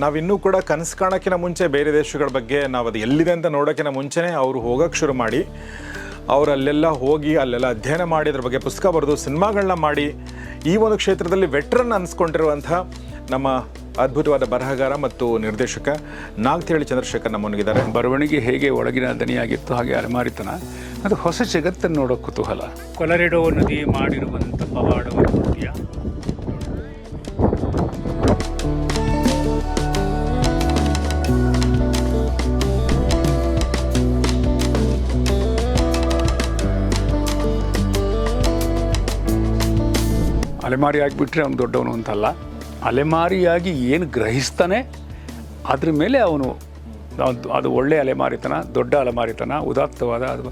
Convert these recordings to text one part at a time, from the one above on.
ನಾವಿನ್ನೂ ಕೂಡ ಕನಸು ಕಾಣೋಕ್ಕಿಂತ ಮುಂಚೆ ಬೇರೆ ದೇಶಗಳ ಬಗ್ಗೆ ನಾವು ಅದು ಎಲ್ಲಿದೆ ಅಂತ ನೋಡೋಕ್ಕಿಂತ ಮುಂಚೆನೇ ಅವರು ಹೋಗೋಕ್ಕೆ ಶುರು ಮಾಡಿ ಅವರು ಅಲ್ಲೆಲ್ಲ ಹೋಗಿ ಅಲ್ಲೆಲ್ಲ ಅಧ್ಯಯನ ಮಾಡಿ ಅದ್ರ ಬಗ್ಗೆ ಪುಸ್ತಕ ಬರೆದು ಸಿನಿಮಾಗಳನ್ನ ಮಾಡಿ ಈ ಒಂದು ಕ್ಷೇತ್ರದಲ್ಲಿ ವೆಟ್ರನ್ ಅನ್ಸ್ಕೊಂಡಿರುವಂಥ ನಮ್ಮ ಅದ್ಭುತವಾದ ಬರಹಗಾರ ಮತ್ತು ನಿರ್ದೇಶಕ ನಾಗ್ತಿಹಳ್ಳಿ ಚಂದ್ರಶೇಖರ್ ನಮ್ಮೊಂದಿಗಿದ್ದಾರೆ. ಬರವಣಿಗೆ ಹೇಗೆ ಒಳಗಿನ ದನಿಯಾಗಿತ್ತು ಹಾಗೆ ಅಲೆಮಾರಿತನ ಅದು ಹೊಸ ಜಗತ್ತನ್ನು ನೋಡೋ ಕುತೂಹಲ. ಕೊಲರೆಡೋ ನದಿ ಮಾಡಿರುವಂಥ ಪವಾಡವ ನೃತ್ಯ ಅಲೆಮಾರಿ ಆಗಿಬಿಟ್ರೆ ಅವನು ದೊಡ್ಡವನು ಅಂತಲ್ಲ. ಅಲೆಮಾರಿಯಾಗಿ ಏನು ಗ್ರಹಿಸ್ತಾನೆ, ಅದ್ರ ಮೇಲೆ ಅವನು, ಅದು- ಒಳ್ಳೆಯ ಒಳ್ಳೆ ಅಲೆಮಾರಿತನ, ದೊಡ್ಡ ಅಲೆಮಾರಿತನ, ಉದಾತ್ತವಾದ, ಅದು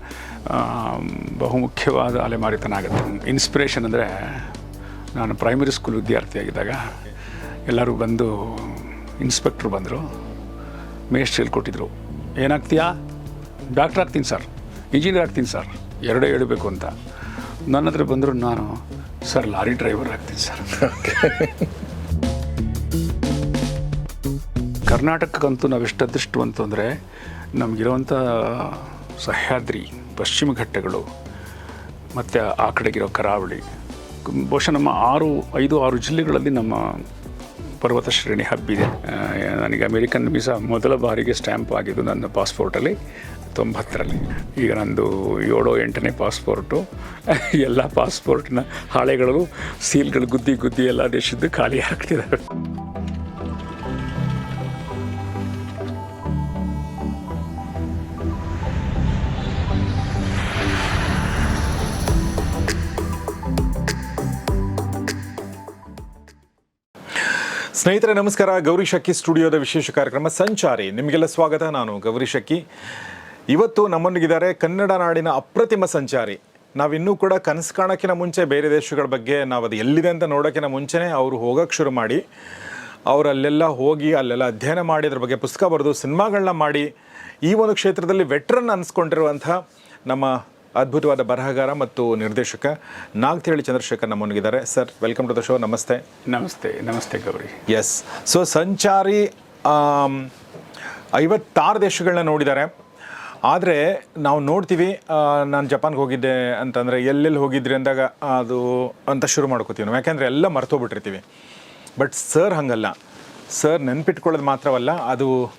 ಬಹುಮುಖ್ಯವಾದ ಅಲೆಮಾರಿತನ ಆಗುತ್ತೆ. ಇನ್ಸ್ಪಿರೇಷನ್ ಅಂದರೆ ನಾನು ಪ್ರೈಮರಿ ಸ್ಕೂಲ್ ವಿದ್ಯಾರ್ಥಿಯಾಗಿದ್ದಾಗ ಎಲ್ಲರೂ ಬಂದು ಇನ್ಸ್ಪೆಕ್ಟ್ರು ಬಂದರು. ಮೇಷ್ಟ್ರು ಹೇಳ್ಕೊಟ್ಟಿದ್ರು, ಏನಾಗ್ತೀಯಾ? ಡಾಕ್ಟ್ರ್ ಆಗ್ತೀನಿ ಸರ್ ಇಂಜಿನಿಯರ್ ಆಗ್ತೀನಿ ಸರ್, ಎರಡೇ ಹೇಳಬೇಕು ಅಂತ. ನನ್ನ ಹತ್ರ ಬಂದರು, ನಾನು ಸರ್, ಲಾರಿ ಡ್ರೈವರ್ ಆಗ್ತೀನಿ ಸರ್. ಕರ್ನಾಟಕಕ್ಕಂತೂ ನಾವು ಎಷ್ಟು ಅದೃಷ್ಟವಂತು ಅಂದರೆ ನಮಗಿರುವಂಥ ಸಹ್ಯಾದ್ರಿ, ಪಶ್ಚಿಮ ಘಟ್ಟಗಳು, ಮತ್ತು ಆ ಕಡೆಗಿರೋ ಕರಾವಳಿ. ಬಹುಶಃ ನಮ್ಮ ಆರು, ಐದು, ಆರು ಜಿಲ್ಲೆಗಳಲ್ಲಿ ನಮ್ಮ ಪರ್ವತ ಶ್ರೇಣಿ ಹಬ್ಬಿದೆ ನನಗೆ ಅಮೇರಿಕನ್ ವೀಸಾ ಮೊದಲ ಬಾರಿಗೆ ಸ್ಟ್ಯಾಂಪ್ ಆಗಿದ್ದು ನನ್ನ ಪಾಸ್ಪೋರ್ಟಲ್ಲಿ. ತೊಂಬತ್ತರಲ್ಲಿ ಈಗ ನಂದು ಏಳು ಎಂಟನೇ ಪಾಸ್ಪೋರ್ಟು. ಎಲ್ಲ ಪಾಸ್ಪೋರ್ಟ್ನ ಹಾಳೆಗಳು, ಸೀಲ್ಗಳು ಗುದ್ದಿ ಗುದ್ದಿ ಎಲ್ಲ ದೇಶದ್ದು ಖಾಲಿ ಆಗ್ತಿದ್ದಾವೆ. ಸ್ನೇಹಿತರೆ, ನಮಸ್ಕಾರ. ಗೌರಿ ಶಕ್ಕಿ ಸ್ಟುಡಿಯೋದ ವಿಶೇಷ ಕಾರ್ಯಕ್ರಮ ಸಂಚಾರಿ. ನಿಮಗೆಲ್ಲ ಸ್ವಾಗತ. ನಾನು ಗೌರಿ ಶಕ್ಕಿ ಇವತ್ತು ನಮ್ಮೊಂದಿಗಿದ್ದಾರೆ ಕನ್ನಡ ನಾಡಿನ ಅಪ್ರತಿಮ ಸಂಚಾರಿ. ನಾವಿನ್ನೂ ಕೂಡ ಕನಸು ಕಾಣೋಕ್ಕಿಂತ ಮುಂಚೆ ಬೇರೆ ದೇಶಗಳ ಬಗ್ಗೆ ನಾವು ಅದು ಎಲ್ಲಿದೆ ಅಂತ ನೋಡೋಕ್ಕಿಂತ ಮುಂಚೆನೇ ಅವರು ಹೋಗೋಕ್ಕೆ ಶುರು ಮಾಡಿ. ಅವರು ಅಲ್ಲೆಲ್ಲ ಹೋಗಿ ಅಲ್ಲೆಲ್ಲ ಅಧ್ಯಯನ ಮಾಡಿ ಅದ್ರ ಬಗ್ಗೆ ಪುಸ್ತಕ ಬರೆದು ಸಿನಿಮಾಗಳನ್ನ ಮಾಡಿ. ಈ ಒಂದು ಕ್ಷೇತ್ರದಲ್ಲಿ ವೆಟ್ರನ್ ಅನ್ಸ್ಕೊಂಡಿರುವಂಥ ನಮ್ಮ ಅದ್ಭುತವಾದ ಬರಹಗಾರ ಮತ್ತು ನಿರ್ದೇಶಕ ನಾಗ್ತಿಹಳ್ಳಿ ಚಂದ್ರಶೇಖರ್ ನಮ್ಮೊಂದಿಗಿದ್ದಾರೆ. Sir welcome to the show. ನಮಸ್ತೆ. ನಮಸ್ತೆ ನಮಸ್ತೆ ಗೌರಿ. ಎಸ್ ಸೊ ಸಂಚಾರಿ ಐವತ್ತಾರು ದೇಶಗಳನ್ನ ನೋಡಿದ್ದಾರೆ. ಆದರೆ ನಾವು ನೋಡ್ತೀವಿ ನಾನು ಜಪಾನ್ಗೆ ಹೋಗಿದ್ದೆ ಅಂತಂದರೆ ಎಲ್ಲೆಲ್ಲಿ ಹೋಗಿದ್ರಿ ಅಂದಾಗ ಅದು ಅಂತ ಶುರು ಮಾಡ್ಕೋತೀವಿ ನಾವು. ಯಾಕೆಂದರೆ ಎಲ್ಲ ಮರ್ತೋಗ್ಬಿಟ್ಟಿರ್ತೀವಿ. ಬಟ್ ಸರ್ ಹಂಗಲ್ಲ. ಸರ್ ನೆನ್ಪಿಟ್ಕೊಳ್ಳೋದು ಮಾತ್ರವಲ್ಲ, ಅದು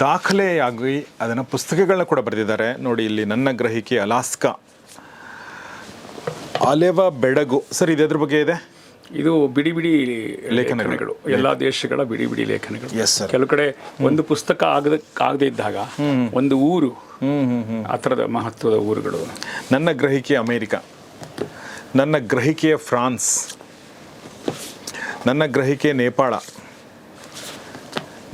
ದಾಖಲೆಯಾಗಿ ಅದನ್ನು ಪುಸ್ತಕಗಳನ್ನ ಕೂಡ ಬರೆದಿದ್ದಾರೆ. ನೋಡಿ ಇಲ್ಲಿ ನನ್ನ ಗ್ರಹಿಕೆ, ಅಲಾಸ್ಕಾ. ಅಲೆವ ಬೆಡಗು. ಸರ್, ಇದು ಅದ್ರ ಬಗ್ಗೆ ಇದೆ? ಇದು ಬಿಡಿ ಬಿಡಿ ಲೇಖನಗಳು. ಎಲ್ಲ ದೇಶಗಳ ಬಿಡಿ ಬಿಡಿ ಲೇಖನಗಳು. ಕೆಲವು ಕಡೆ ಒಂದು ಪುಸ್ತಕ ಆಗದ ಆಗದೇ ಇದ್ದಾಗ ಒಂದು ಊರು ಆ ಥರದ ಮಹತ್ವದ ಊರುಗಳು. ನನ್ನ ಗ್ರಹಿಕೆ ಅಮೇರಿಕ. ನನ್ನ ಗ್ರಹಿಕೆಯ ಫ್ರಾನ್ಸ್. ನನ್ನ ಗ್ರಹಿಕೆ ನೇಪಾಳ.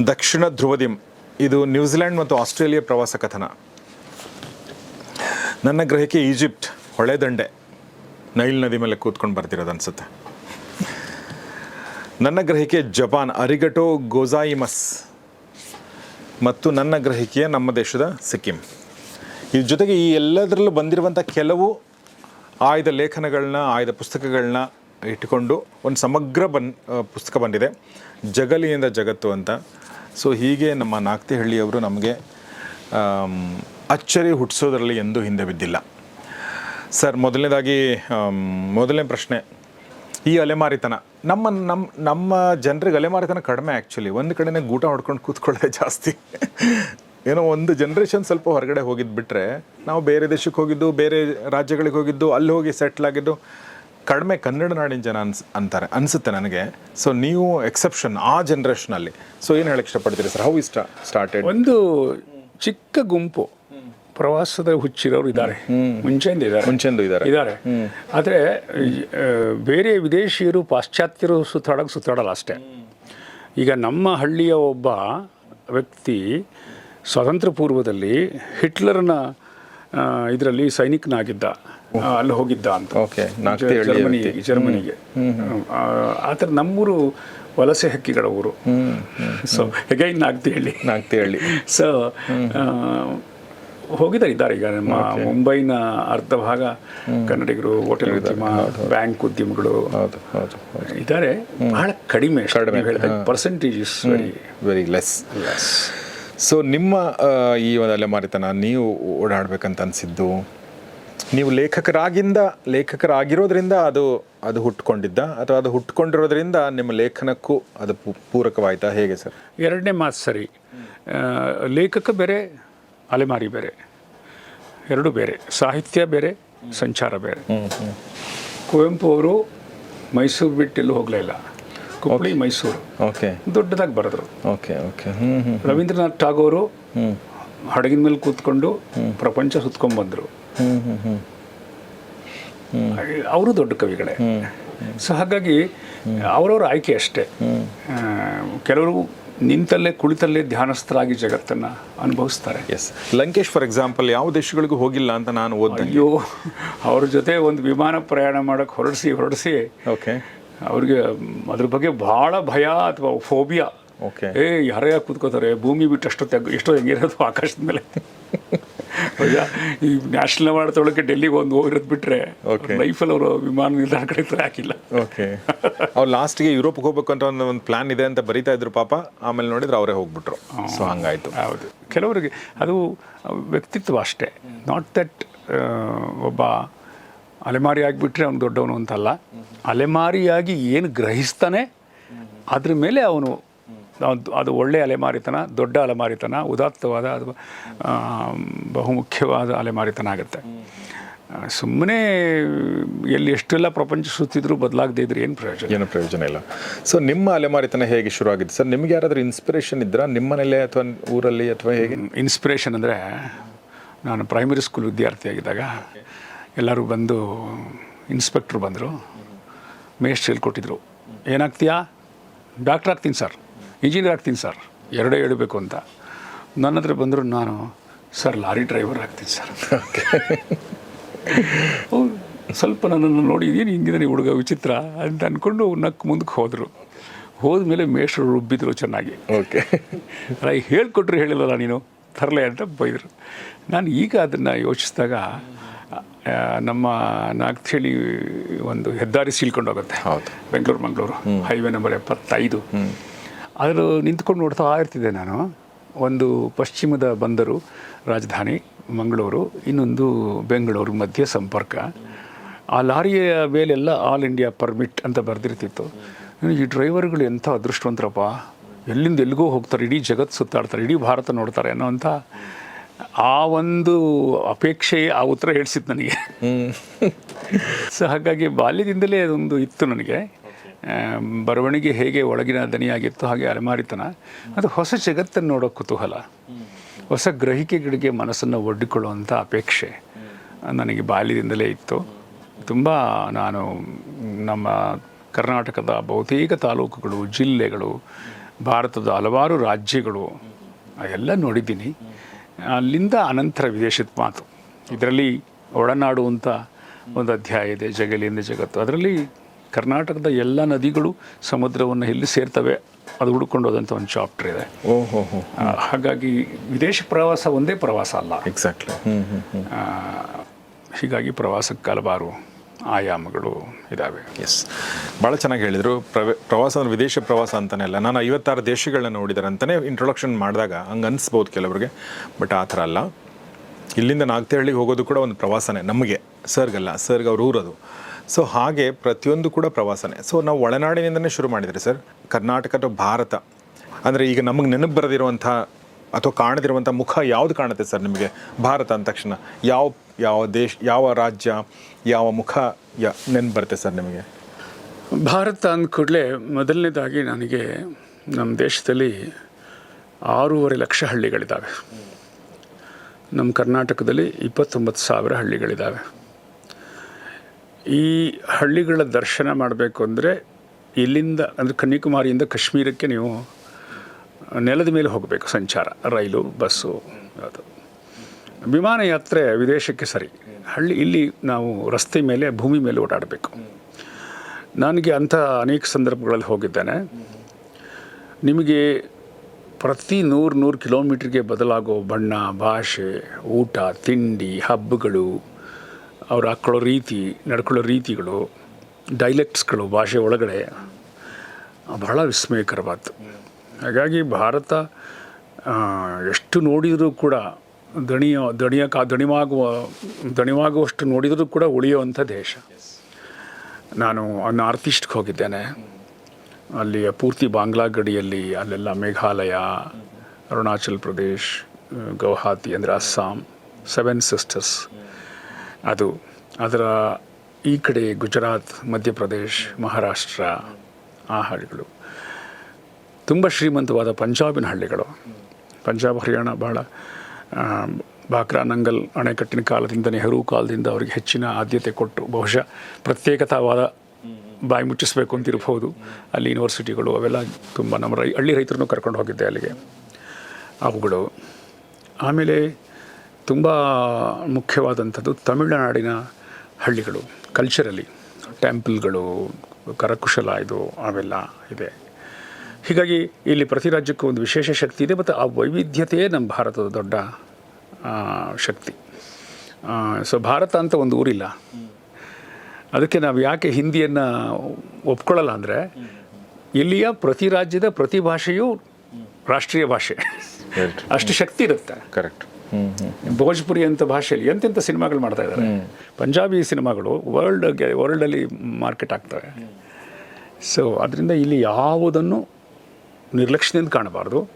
ದಕ್ಷಿಣ ಧ್ರುವದಿಂ ಇದು ನ್ಯೂಜಿಲೆಂಡ್ ಮತ್ತು ಆಸ್ಟ್ರೇಲಿಯಾ ಪ್ರವಾಸ ಕಥನ. ನನ್ನ ಗ್ರಹಿಕೆ ಈಜಿಪ್ಟ್. ಹೊಳೆದಂಡೆ ನೈಲ್ ನದಿ ಮೇಲೆ ಕೂತ್ಕೊಂಡು ಬರ್ತಿರೋದು ಅನ್ಸುತ್ತೆ. ನನ್ನ ಗ್ರಹಿಕೆ ಜಪಾನ್, ಅರಿಗಟೋ ಗೋಜಾಯಿಮಸ್. ಮತ್ತು ನನ್ನ ಗ್ರಹಿಕೆಯ ನಮ್ಮ ದೇಶದ ಸಿಕ್ಕಿಂ. ಇದ್ರ ಜೊತೆಗೆ ಈ ಎಲ್ಲದರಲ್ಲೂ ಬಂದಿರುವಂಥ ಕೆಲವು ಆಯ್ದ ಲೇಖನಗಳನ್ನ, ಆಯ್ದ ಪುಸ್ತಕಗಳನ್ನ ಇಟ್ಟುಕೊಂಡು ಒಂದು ಸಮಗ್ರ ಬನ್ ಪುಸ್ತಕ ಬಂದಿದೆ. ಜಗಲಿಯಿಂದ ಜಗತ್ತು ಅಂತ. ಸೊ ಹೀಗೆ ನಮ್ಮ ನಾಗ್ತಿಹಳ್ಳಿಯವರು ನಮಗೆ ಅಚ್ಚರಿ ಹುಟ್ಟಿಸೋದ್ರಲ್ಲಿ ಎಂದೂ ಹಿಂದೆ ಬಿದ್ದಿಲ್ಲ. ಸರ್, ಮೊದಲನೇದಾಗಿ ಮೊದಲನೇ ಪ್ರಶ್ನೆ. ಈ ಅಲೆಮಾರಿತನ. ನಮ್ಮ ನಮ್ಮ ನಮ್ಮ ಜನರಿಗೆ ಅಲೆಮಾರಿತನ ಕಡಿಮೆ ಆ್ಯಕ್ಚುಲಿ ಒಂದು ಕಡೆನೇ ಗೂಟ ಹೊಡ್ಕೊಂಡು ಕೂತ್ಕೊಳ್ಳೋದೇ ಜಾಸ್ತಿ. ಏನೋ ಒಂದು ಜನ್ರೇಷನ್ ಸ್ವಲ್ಪ ಹೊರಗಡೆ ಹೋಗಿದ್ದು ಬಿಟ್ಟರೆ ನಾವು ಬೇರೆ ದೇಶಕ್ಕೆ ಹೋಗಿದ್ದು, ಬೇರೆ ರಾಜ್ಯಗಳಿಗೆ ಹೋಗಿದ್ದು, ಅಲ್ಲಿ ಹೋಗಿ ಸೆಟ್ಲ್ ಆಗಿದ್ದು ಕಡಿಮೆ ಕನ್ನಡ ನಾಡಿನ ಜನ ಅನ್ಸ್, ಅಂತಾರೆ, ಅನಿಸುತ್ತೆ ನನಗೆ. ಸೊ ನೀವು ಎಕ್ಸೆಪ್ಷನ್ ಆ ಜನ್ರೇಷನಲ್ಲಿ ಸೊ ಏನು ಹೇಳಕ್ಕೆ ಇಷ್ಟಪಡ್ತೀರಿ ಸರ್ ಹೌ ಇಷ್ಟ ಸ್ಟಾರ್ಟೆಡ್ ಒಂದು ಚಿಕ್ಕ ಗುಂಪು. ಪ್ರವಾಸದ ಹುಚ್ಚಿರೋರು ಇದ್ದಾರೆ. ಮುಂಚೆಯಿಂದ ಇದ್ದಾರೆ. ಮುಂಚೆಂದು ಇದ್ದಾರೆ. ಇದ್ದಾರೆ. ಆದರೆ ಬೇರೆ ವಿದೇಶಿಯರು ಪಾಶ್ಚಾತ್ಯರು ಸುತ್ತಾಡೋಕೆ ಸುತ್ತಾಡಲ್ಲ ಅಷ್ಟೇ. ಈಗ ನಮ್ಮ ಹಳ್ಳಿಯ ಒಬ್ಬ ವ್ಯಕ್ತಿ ಸ್ವಾತಂತ್ರ್ಯ ಪೂರ್ವದಲ್ಲಿ ಹಿಟ್ಲರ್ನ ಇದರಲ್ಲಿ ಸೈನಿಕನಾಗಿದ್ದ. ಅಲ್ಲಿ ಹೋಗಿದ್ದ ಅಂತ. ಓಕೆ. ಜರ್ಮನಿ ಜರ್ಮನಿಗೆ ಆ, ಆ ಥರ ನಮ್ಮೂರು ವಲಸೆ ಹಕ್ಕಿಗಳ ಊರು. ಸೊ ಹೇಳಿ ನಾಲ್ಕು ಹಳ್ಳಿ ಸೊ ಹೋಗಿದ್ದಾರೆ ಇದ್ದಾರೆ. ಈಗ ನಮ್ಮ ಮುಂಬೈನ ಅರ್ಧ ಭಾಗ ಕನ್ನಡಿಗರು ಹೋಟೆಲ್ ಉದ್ಯಮ ಬ್ಯಾಂಕ್ ಉದ್ಯಮಗಳು ಹೌದು ಹೌದು ಹೌದು. ಇದ್ದಾರೆ. ಬಹಳ ಕಡಿಮೆ percentage is very very less so ನಿಮ್ಮ ಈ ಒಂದು ಅಲೆಮಾರಿತನ ನೀವು ಓಡಾಡ್ಬೇಕಂತ ಅನಿಸಿದ್ದು ನೀವು ಲೇಖಕರಾಗಿಂದ ಲೇಖಕರಾಗಿರೋದ್ರಿಂದ ಅದು ಅದು ಹುಟ್ಕೊಂಡಿದ್ದ ಅಥವಾ ಅದು ಹುಟ್ಕೊಂಡಿರೋದ್ರಿಂದ ನಿಮ್ಮ ಲೇಖನಕ್ಕೂ ಅದು ಪೂರಕವಾಯ್ತಾ? ಹೇಗೆ ಸರ್? ಎರಡನೇ ಮಾತು ಸರಿ. ಲೇಖಕ ಬೇರೆ ಅಲೆಮಾರಿ ಬೇರೆ ಎರಡು ಬೇರೆ ಸಾಹಿತ್ಯ ಬೇರೆ ಸಂಚಾರ ಬೇರೆ. ಕುವೆಂಪು ಅವರು ಮೈಸೂರು ಬಿಟ್ಟು ಎಲ್ಲೂ ಹೋಗಲೇ ಇಲ್ಲ. ಕುಪ್ಪಳಿ ಮೈಸೂರು. ಓಕೆ ದೊಡ್ಡದಾಗಿ ಬರೆದ್ರು. ಓಕೆ ಓಕೆ ರವೀಂದ್ರನಾಥ್ ಟಾಗೋರು ಹಡಗಿನ ಮೇಲೆ ಕೂತ್ಕೊಂಡು ಪ್ರಪಂಚ ಸುತ್ಕೊಂಡ್ ಬಂದರು. ಹ್ಞೂ ಹ್ಞೂ ಹ್ಞೂ ಅವರು ದೊಡ್ಡ ಕವಿಗಳೇ. ಸೊ ಹಾಗಾಗಿ ಅವರವ್ರ ಆಯ್ಕೆ ಅಷ್ಟೇ. ಕೆಲವರು ನಿಂತಲ್ಲೇ ಕುಳಿತಲ್ಲೇ ಧ್ಯಾನಸ್ಥರಾಗಿ ಜಗತ್ತನ್ನು ಅನುಭವಿಸ್ತಾರೆ. ಎಸ್ ಲಂಕೇಶ್ ಫಾರ್ ಎಕ್ಸಾಂಪಲ್ ಯಾವ ದೇಶಗಳಿಗೂ ಹೋಗಿಲ್ಲ ಅಂತ ನಾನು ಓದ್ದೆ ಅಯ್ಯೋ ಅವ್ರ ಜೊತೆ ಒಂದು ವಿಮಾನ ಪ್ರಯಾಣ ಮಾಡೋಕ್ಕೆ ಹೊರಡಿಸಿ ಹೊರಡಿಸಿ ಓಕೆ ಅವ್ರಿಗೆ ಅದ್ರ ಬಗ್ಗೆ ಭಾಳ ಭಯ ಅಥವಾ ಫೋಬಿಯಾ. ಓಕೆ ಏ ಯಾರೇ ಕೂತ್ಕೋತಾರೆ ಭೂಮಿ ಬಿಟ್ಟು ಅಷ್ಟೊತ್ತೆ ಎಷ್ಟೋ ಹೆಂಗಿರೋದು ಆಕಾಶದ ಮೇಲೆ. ಹೌದಾ? ಈ ನ್ಯಾಷನಲ್ ಅವಾರ್ಡ್ ತೊಗೊಳಕ್ಕೆ ಡೆಲ್ಲಿಗೆ ಒಂದು ಹೋಗಿರೋದು ಬಿಟ್ರೆ. ಲೈಫಲ್ಲಿ ಅವರು ವಿಮಾನ ನಿಲ್ದಾಣ ಕಡೆ ಹಾಕಿಲ್ಲ. ಓಕೆ ಅವ್ರು ಲಾಸ್ಟ್ಗೆ ಯುರೋಪ್ಗೆ ಹೋಗ್ಬೇಕು ಅಂತ ಒಂದು ಒಂದು ಪ್ಲಾನ್ ಇದೆ ಅಂತ ಬರಿತಾ ಇದ್ರು ಪಾಪ. ಆಮೇಲೆ ನೋಡಿದ್ರೆ ಅವರೇ ಹೋಗ್ಬಿಟ್ರು. ಸೊ ಹಂಗಾಯ್ತು. ಹೌದು. ಕೆಲವರಿಗೆ ಅದು ವ್ಯಕ್ತಿತ್ವ ಅಷ್ಟೇ. ನಾಟ್ ದಟ್ ಒಬ್ಬ ಅಲೆಮಾರಿ ಆಗಿಬಿಟ್ರೆ ಅವ್ನು ದೊಡ್ಡವನು ಅಂತಲ್ಲ. ಅಲೆಮಾರಿಯಾಗಿ ಏನು ಗ್ರಹಿಸ್ತಾನೆ ಅದ್ರ ಮೇಲೆ ಅವನು ಅದು- ಒಳ್ಳೆಯ ಅಲೆಮಾರಿತನ ದೊಡ್ಡ ಅಲೆಮಾರಿತನ ಉದಾತ್ತವಾದ ಅಥವಾ ಬಹುಮುಖ್ಯವಾದ ಅಲೆಮಾರಿತನ ಆಗುತ್ತೆ. ಸುಮ್ಮನೆ ಎಲ್ಲಿ ಎಷ್ಟೆಲ್ಲ ಪ್ರಪಂಚ ಸುತ್ತಿದ್ರು ಬದಲಾಗದೇ ಇದ್ರೆ ಏನು ಪ್ರಯೋಜನ? ಏನು ಪ್ರಯೋಜನ ಇಲ್ಲ. ಸೊ ನಿಮ್ಮ ಅಲೆಮಾರಿತನ ಹೇಗೆ ಶುರು ಆಗಿದೆ ಸರ್ ನಿಮ್ಗೆ ಯಾರಾದರೂ ಇನ್ಸ್ಪಿರೇಷನ್ ಇದ್ರಾ? ನಿಮ್ಮನೇಲೆ ಅಥವಾ ಊರಲ್ಲಿ ಅಥವಾ ಹೇಗೆ? ಇನ್ಸ್ಪಿರೇಷನ್ ಅಂದರೆ ನಾನು ಪ್ರೈಮರಿ ಸ್ಕೂಲ್ ವಿದ್ಯಾರ್ಥಿಯಾಗಿದ್ದಾಗ ಎಲ್ಲರೂ ಬಂದು ಇನ್ಸ್ಪೆಕ್ಟ್ರು ಬಂದರು. ಮೇಸ್ಟ್ ಹೇಳ್ಕೊಟ್ಟಿದ್ರು. ಏನಾಗ್ತೀಯಾ? ಡಾಕ್ಟ್ರ್ ಆಗ್ತೀನಿ ಸರ್ ಇಂಜಿನಿಯರ್ ಆಗ್ತೀನಿ ಸರ್. ಎರಡೇ ಹೇಳಬೇಕು ಅಂತ. ನನ್ನ ಹತ್ರ ಬಂದರು ನಾನು ಸರ್ ಲಾರಿ ಡ್ರೈವರ್ ಆಗ್ತೀನಿ ಸರ್. ಸ್ವಲ್ಪ ನನ್ನನ್ನು ನೋಡಿ ಏನು ಹಿಂಗಿದೆ ನೀವು ಹುಡುಗ ವಿಚಿತ್ರ? ಅಂತ ಅಂದ್ಕೊಂಡು ನಕ್ಕು ಮುಂದಕ್ಕೆ ಹೋದರು. ಹೋದ್ಮೇಲೆ ಮೇಷರು ರುಬ್ಬಿದ್ರು ಚೆನ್ನಾಗಿ. ಓಕೆ. ರೈ ಹೇಳ್ಕೊಟ್ರು ಹೇಳಿಲ್ಲಲ್ಲ ನೀನು? ತರಲೆ ಅಂತ ಬೈದರು. ನಾನು ಈಗ ಅದನ್ನು ಯೋಚಿಸಿದಾಗ ನಮ್ಮ ನಾಗ್ಥೇಳಿ ಒಂದು ಹೆದ್ದಾರಿ ಸೀಳ್ಕೊಂಡು ಹೋಗುತ್ತೆ ಹೌದು. ಬೆಂಗಳೂರು ಮಂಗಳೂರು. ಹೈವೇ ನಂಬರ್ ಎಪ್ಪತ್ತೈದು. ಅದ್ರ ನಿಂತ್ಕೊಂಡು ನೋಡ್ತಾ ಇರ್ತಿದ್ದೆ ನಾನು. ಒಂದು ಪಶ್ಚಿಮದ ಬಂದರು ರಾಜಧಾನಿ ಮಂಗಳೂರು ಇನ್ನೊಂದು ಬೆಂಗಳೂರು ಮಧ್ಯೆ ಸಂಪರ್ಕ. ಆ ಲಾರಿಯ ಮೇಲೆಲ್ಲ ಆಲ್ ಇಂಡಿಯಾ ಪರ್ಮಿಟ್ ಅಂತ ಬರೆದಿರ್ತಿತ್ತು. ಈ ಡ್ರೈವರ್ಗಳು ಎಂಥ ಅದೃಷ್ಟವಂತರಪ್ಪ. ಎಲ್ಲಿಂದ ಎಲ್ಲಿಗೋ ಹೋಗ್ತಾರೆ ಇಡೀ ಜಗತ್ತು ಸುತ್ತಾಡ್ತಾರೆ ಇಡೀ ಭಾರತ ನೋಡ್ತಾರೆ ಅನ್ನೋಂಥ ಆ ಒಂದು ಅಪೇಕ್ಷೆ ಆ ಉತ್ತರ ಹೇಳಿಸಿತ್ತು ನನಗೆ. ಸೊ ಹಾಗಾಗಿ ಬಾಲ್ಯದಿಂದಲೇ ಅದೊಂದು ಇತ್ತು ನನಗೆ. ಬರವಣಿಗೆ ಹೇಗೆ ಒಳಗಿನ ದನಿಯಾಗಿತ್ತು ಹಾಗೆ ಅಲೆಮಾರಿತನ. ಅದು ಹೊಸ ಜಗತ್ತನ್ನು ನೋಡೋ ಕುತೂಹಲ. ಹೊಸ ಗ್ರಹಿಕೆಗಳಿಗೆ ಮನಸ್ಸನ್ನು ಒಡ್ಡಿಕೊಳ್ಳುವಂಥ ಅಪೇಕ್ಷೆ ನನಗೆ ಬಾಲ್ಯದಿಂದಲೇ ಇತ್ತು. ತುಂಬ ನಾನು ನಮ್ಮ ಕರ್ನಾಟಕದ ಬಹುತೇಕ ತಾಲೂಕುಗಳು, ಜಿಲ್ಲೆಗಳು, ಭಾರತದ ಹಲವಾರು ರಾಜ್ಯಗಳು, ಎಲ್ಲ ನೋಡಿದ್ದೀನಿ. ಅಲ್ಲಿಂದ ಅನಂತರ ವಿದೇಶದ ಮಾತು. ಇದರಲ್ಲಿ ಒಡನಾಡು ಅಂತ ಒಂದು ಅಧ್ಯಾಯ ಇದೆ ಜಗಲಿಯಿಂದ ಜಗತ್ತು. ಅದರಲ್ಲಿ ಕರ್ನಾಟಕದ ಎಲ್ಲ ನದಿಗಳು ಸಮುದ್ರವನ್ನು ಎಲ್ಲಿ ಸೇರ್ತವೆ ಅದು ಹುಡ್ಕೊಂಡು ಹೋದಂಥ ಒಂದು ಚಾಪ್ಟರ್ ಇದೆ. ಓಹೋ ಹಾಗಾಗಿ ವಿದೇಶ ಪ್ರವಾಸ ಒಂದೇ ಪ್ರವಾಸ ಅಲ್ಲ. ಎಕ್ಸಾಕ್ಟ್ಲಿ ಹೀಗಾಗಿ ಪ್ರವಾಸಕ್ಕೆ ಹಲವಾರು ಆಯಾಮಗಳು ಇದ್ದಾವೆ ಎಸ್ ಭಾಳ ಚೆನ್ನಾಗಿ ಹೇಳಿದರು. ಪ್ರವ ಪ್ರವಾಸ ಅಂದ್ರೆ ವಿದೇಶ ಪ್ರವಾಸ ಅಂತಲೇ ಅಲ್ಲ. ನಾನು ಐವತ್ತಾರು ದೇಶಗಳನ್ನ ನೋಡಿದ್ದಾರೆ ಅಂತಲೇ ಇಂಟ್ರೊಡಕ್ಷನ್ ಮಾಡಿದಾಗ ಹಂಗೆ ಅನಿಸ್ಬೋದು ಕೆಲವರಿಗೆ ಬಟ್ ಆ ಥರ ಅಲ್ಲ. ಇಲ್ಲಿಂದ ನಾಗ್ತೇಹಳ್ಳಿಗೆ ಹೋಗೋದು ಕೂಡ ಒಂದು ಪ್ರವಾಸನೇ ನಮಗೆ ಸರ್ಗಲ್ಲ. ಸರ್ಗ ಅವ್ರ ಊರದು. ಸೊ ಹಾಗೆ ಪ್ರತಿಯೊಂದು ಕೂಡ ಪ್ರವಾಸನೇ. ಸೊ ನಾವು ಒಳನಾಡಿನಿಂದನೇ ಶುರು ಮಾಡಿದರೆ ಸರ್, ಕರ್ನಾಟಕ ಅಥವಾ ಭಾರತ. ಅಂದರೆ ಈಗ ನಮಗೆ ನೆನಪು ಬರದಿರುವಂಥ ಅಥವಾ ಕಾಣದಿರುವಂಥ ಮುಖ ಯಾವುದು ಕಾಣುತ್ತೆ ಸರ್ ನಿಮಗೆ? ಭಾರತ ಅಂದ ತಕ್ಷಣ. ಯಾವ ಯಾವ ದೇಶ, ಯಾವ ರಾಜ್ಯ, ಯಾವ ಮುಖ ಯಾ, ನೆನಪು ಬರುತ್ತೆ ಸರ್ ನಿಮಗೆ? ಭಾರತ ಅಂದ ಕೂಡಲೇ ಮೊದಲನೇದಾಗಿ ನನಗೆ ನಮ್ಮ ದೇಶದಲ್ಲಿ ಆರೂವರೆ ಲಕ್ಷ ಹಳ್ಳಿಗಳಿದ್ದಾವೆ ನಮ್ಮ ಕರ್ನಾಟಕದಲ್ಲಿ ಇಪ್ಪತ್ತೊಂಬತ್ತು ಸಾವಿರ ಹಳ್ಳಿಗಳಿದ್ದಾವೆ ಈ ಹಳ್ಳಿಗಳ ದರ್ಶನ ಮಾಡಬೇಕು ಅಂದರೆ ಇಲ್ಲಿಂದ, ಅಂದರೆ ಕನ್ಯಾಕುಮಾರಿಯಿಂದ ಕಾಶ್ಮೀರಕ್ಕೆ ನೀವು ನೆಲದ ಮೇಲೆ ಹೋಗಬೇಕು, ಸಂಚಾರ, ರೈಲು, ಬಸ್ಸು, ಅದು. ವಿಮಾನ ಯಾತ್ರೆ ವಿದೇಶಕ್ಕೆ ಸರಿ. ಹಳ್ಳಿ, ಇಲ್ಲಿ ನಾವು ರಸ್ತೆ ಮೇಲೆ, ಭೂಮಿ ಮೇಲೆ ಓಡಾಡಬೇಕು. ನನಗೆ ಅಂಥ ಅನೇಕ ಸಂದರ್ಭಗಳಲ್ಲಿ ಹೋಗಿದ್ದೇನೆ. ನಿಮಗೆ ಪ್ರತಿ ನೂರು ನೂರು ಕಿಲೋಮೀಟ್ರಿಗೆ ಬದಲಾಗೋ ಬಣ್ಣ, ಭಾಷೆ, ಊಟ, ತಿಂಡಿ, ಹಬ್ಬಗಳು ಅವ್ರು ಹಾಕ್ಕೊಳ್ಳೋ ರೀತಿ, ನಡ್ಕೊಳ್ಳೋ ರೀತಿಗಳು ಡೈಲೆಕ್ಟ್ಸ್ಗಳು ಭಾಷೆ ಒಳಗಡೆ ಬಹಳ ವಿಸ್ಮಯಕರವಾದ್ದು ಹಾಗಾಗಿ ಭಾರತ ಎಷ್ಟು ನೋಡಿದರೂ ಕೂಡ ದಣಿಯ ದಣಿಯ ಕಾ ದಣಿವಾಗುವ ದಣಿವಾಗುವಷ್ಟು ನೋಡಿದರೂ ಕೂಡ ಉಳಿಯುವಂಥ ದೇಶ. ನಾನು ನಾರ್ತ್ ಈಸ್ಟ್ಗೆ ಹೋಗಿದ್ದೇನೆ. ಅಲ್ಲಿಯ ಪೂರ್ತಿ ಬಾಂಗ್ಲಾ ಗಡಿಯಲ್ಲಿ ಅಲ್ಲೆಲ್ಲ ಮೇಘಾಲಯ, ಅರುಣಾಚಲ್ ಪ್ರದೇಶ್, ಗೌಹಾತಿ ಅಂದರೆ ಅಸ್ಸಾಂ ಸೆವೆನ್ ಸಿಸ್ಟರ್ಸ್ ಅದು ಅದರ ಈ ಕಡೆ ಗುಜರಾತ್, ಮಧ್ಯಪ್ರದೇಶ್, ಮಹಾರಾಷ್ಟ್ರ, ಆ ಹಳ್ಳಿಗಳು. ತುಂಬ ಶ್ರೀಮಂತವಾದ ಪಂಜಾಬಿನ ಹಳ್ಳಿಗಳು. ಪಂಜಾಬ್, ಹರಿಯಾಣ ಬಹಳ ಬಾಕ್ರಾ, ನಂಗಲ್, ಅಣೆಕಟ್ಟಿನ ಕಾಲದಿಂದ ನೆಹರು ಕಾಲದಿಂದ ಅವರಿಗೆ ಹೆಚ್ಚಿನ ಆದ್ಯತೆ ಕೊಟ್ಟು ಬಹುಶಃ ಪ್ರತ್ಯೇಕತಾವಾದ ಬಾಯಿ ಮುಚ್ಚಿಸಬೇಕು ಅಂತಿರ್ಬೋದು ಅಲ್ಲಿ ಯೂನಿವರ್ಸಿಟಿಗಳು ಅವೆಲ್ಲ ತುಂಬ ನಮ್ಮ ರೈ, ಹಳ್ಳಿ ರೈತರನ್ನು ಕರ್ಕೊಂಡು ಹೋಗಿದ್ದೆ ಅಲ್ಲಿಗೆ. ಅವುಗಳು. ಆಮೇಲೆ ತುಂಬ ಮುಖ್ಯವಾದಂಥದ್ದು ತಮಿಳುನಾಡಿನ ಹಳ್ಳಿಗಳು ಕಲ್ಚರಲಿ ಟೆಂಪಲ್ಗಳು ಕರಕುಶಲ ಇದು ಅವೆಲ್ಲ ಇದೆ. ಹೀಗಾಗಿ ಇಲ್ಲಿ ಪ್ರತಿ ರಾಜ್ಯಕ್ಕೂ ಒಂದು ವಿಶೇಷ ಶಕ್ತಿ ಇದೆ ಮತ್ತು ಆ ವೈವಿಧ್ಯತೆಯೇ ನಮ್ಮ ಭಾರತದ ದೊಡ್ಡ ಶಕ್ತಿ. ಸೊ ಭಾರತ ಅಂತ ಒಂದು ಊರಿಲ್ಲ. ಅದಕ್ಕೆ ನಾವು ಯಾಕೆ ಹಿಂದಿಯನ್ನು ಒಪ್ಕೊಳ್ಳಲ್ಲ ಅಂದರೆ ಇಲ್ಲಿಯ ಪ್ರತಿ ರಾಜ್ಯದ ಪ್ರತಿ ಭಾಷೆಯೂ ರಾಷ್ಟ್ರೀಯ ಭಾಷೆ. ಅಷ್ಟು ಶಕ್ತಿ ಇರುತ್ತೆ. ಕರೆಕ್ಟ್ ಭೋಜ್ಪುರಿ ಅಂತ ಭಾಷೆಯಲ್ಲಿ ಎಂತೆಂಥ ಸಿನಿಮಾಗಳು ಮಾಡ್ತಾ ಇದ್ದಾರೆ. ಪಂಜಾಬಿ ಸಿನಿಮಾಗಳು ವರ್ಲ್ಡ್ಗೆ ವರ್ಲ್ಡಲ್ಲಿ ಮಾರ್ಕೆಟ್ ಆಗ್ತವೆ. ಸೊ ಅದರಿಂದ ಇಲ್ಲಿ ಯಾವುದನ್ನು ನಿರ್ಲಕ್ಷ್ಯದಿಂದ ಕಾಣಬಾರ್ದು.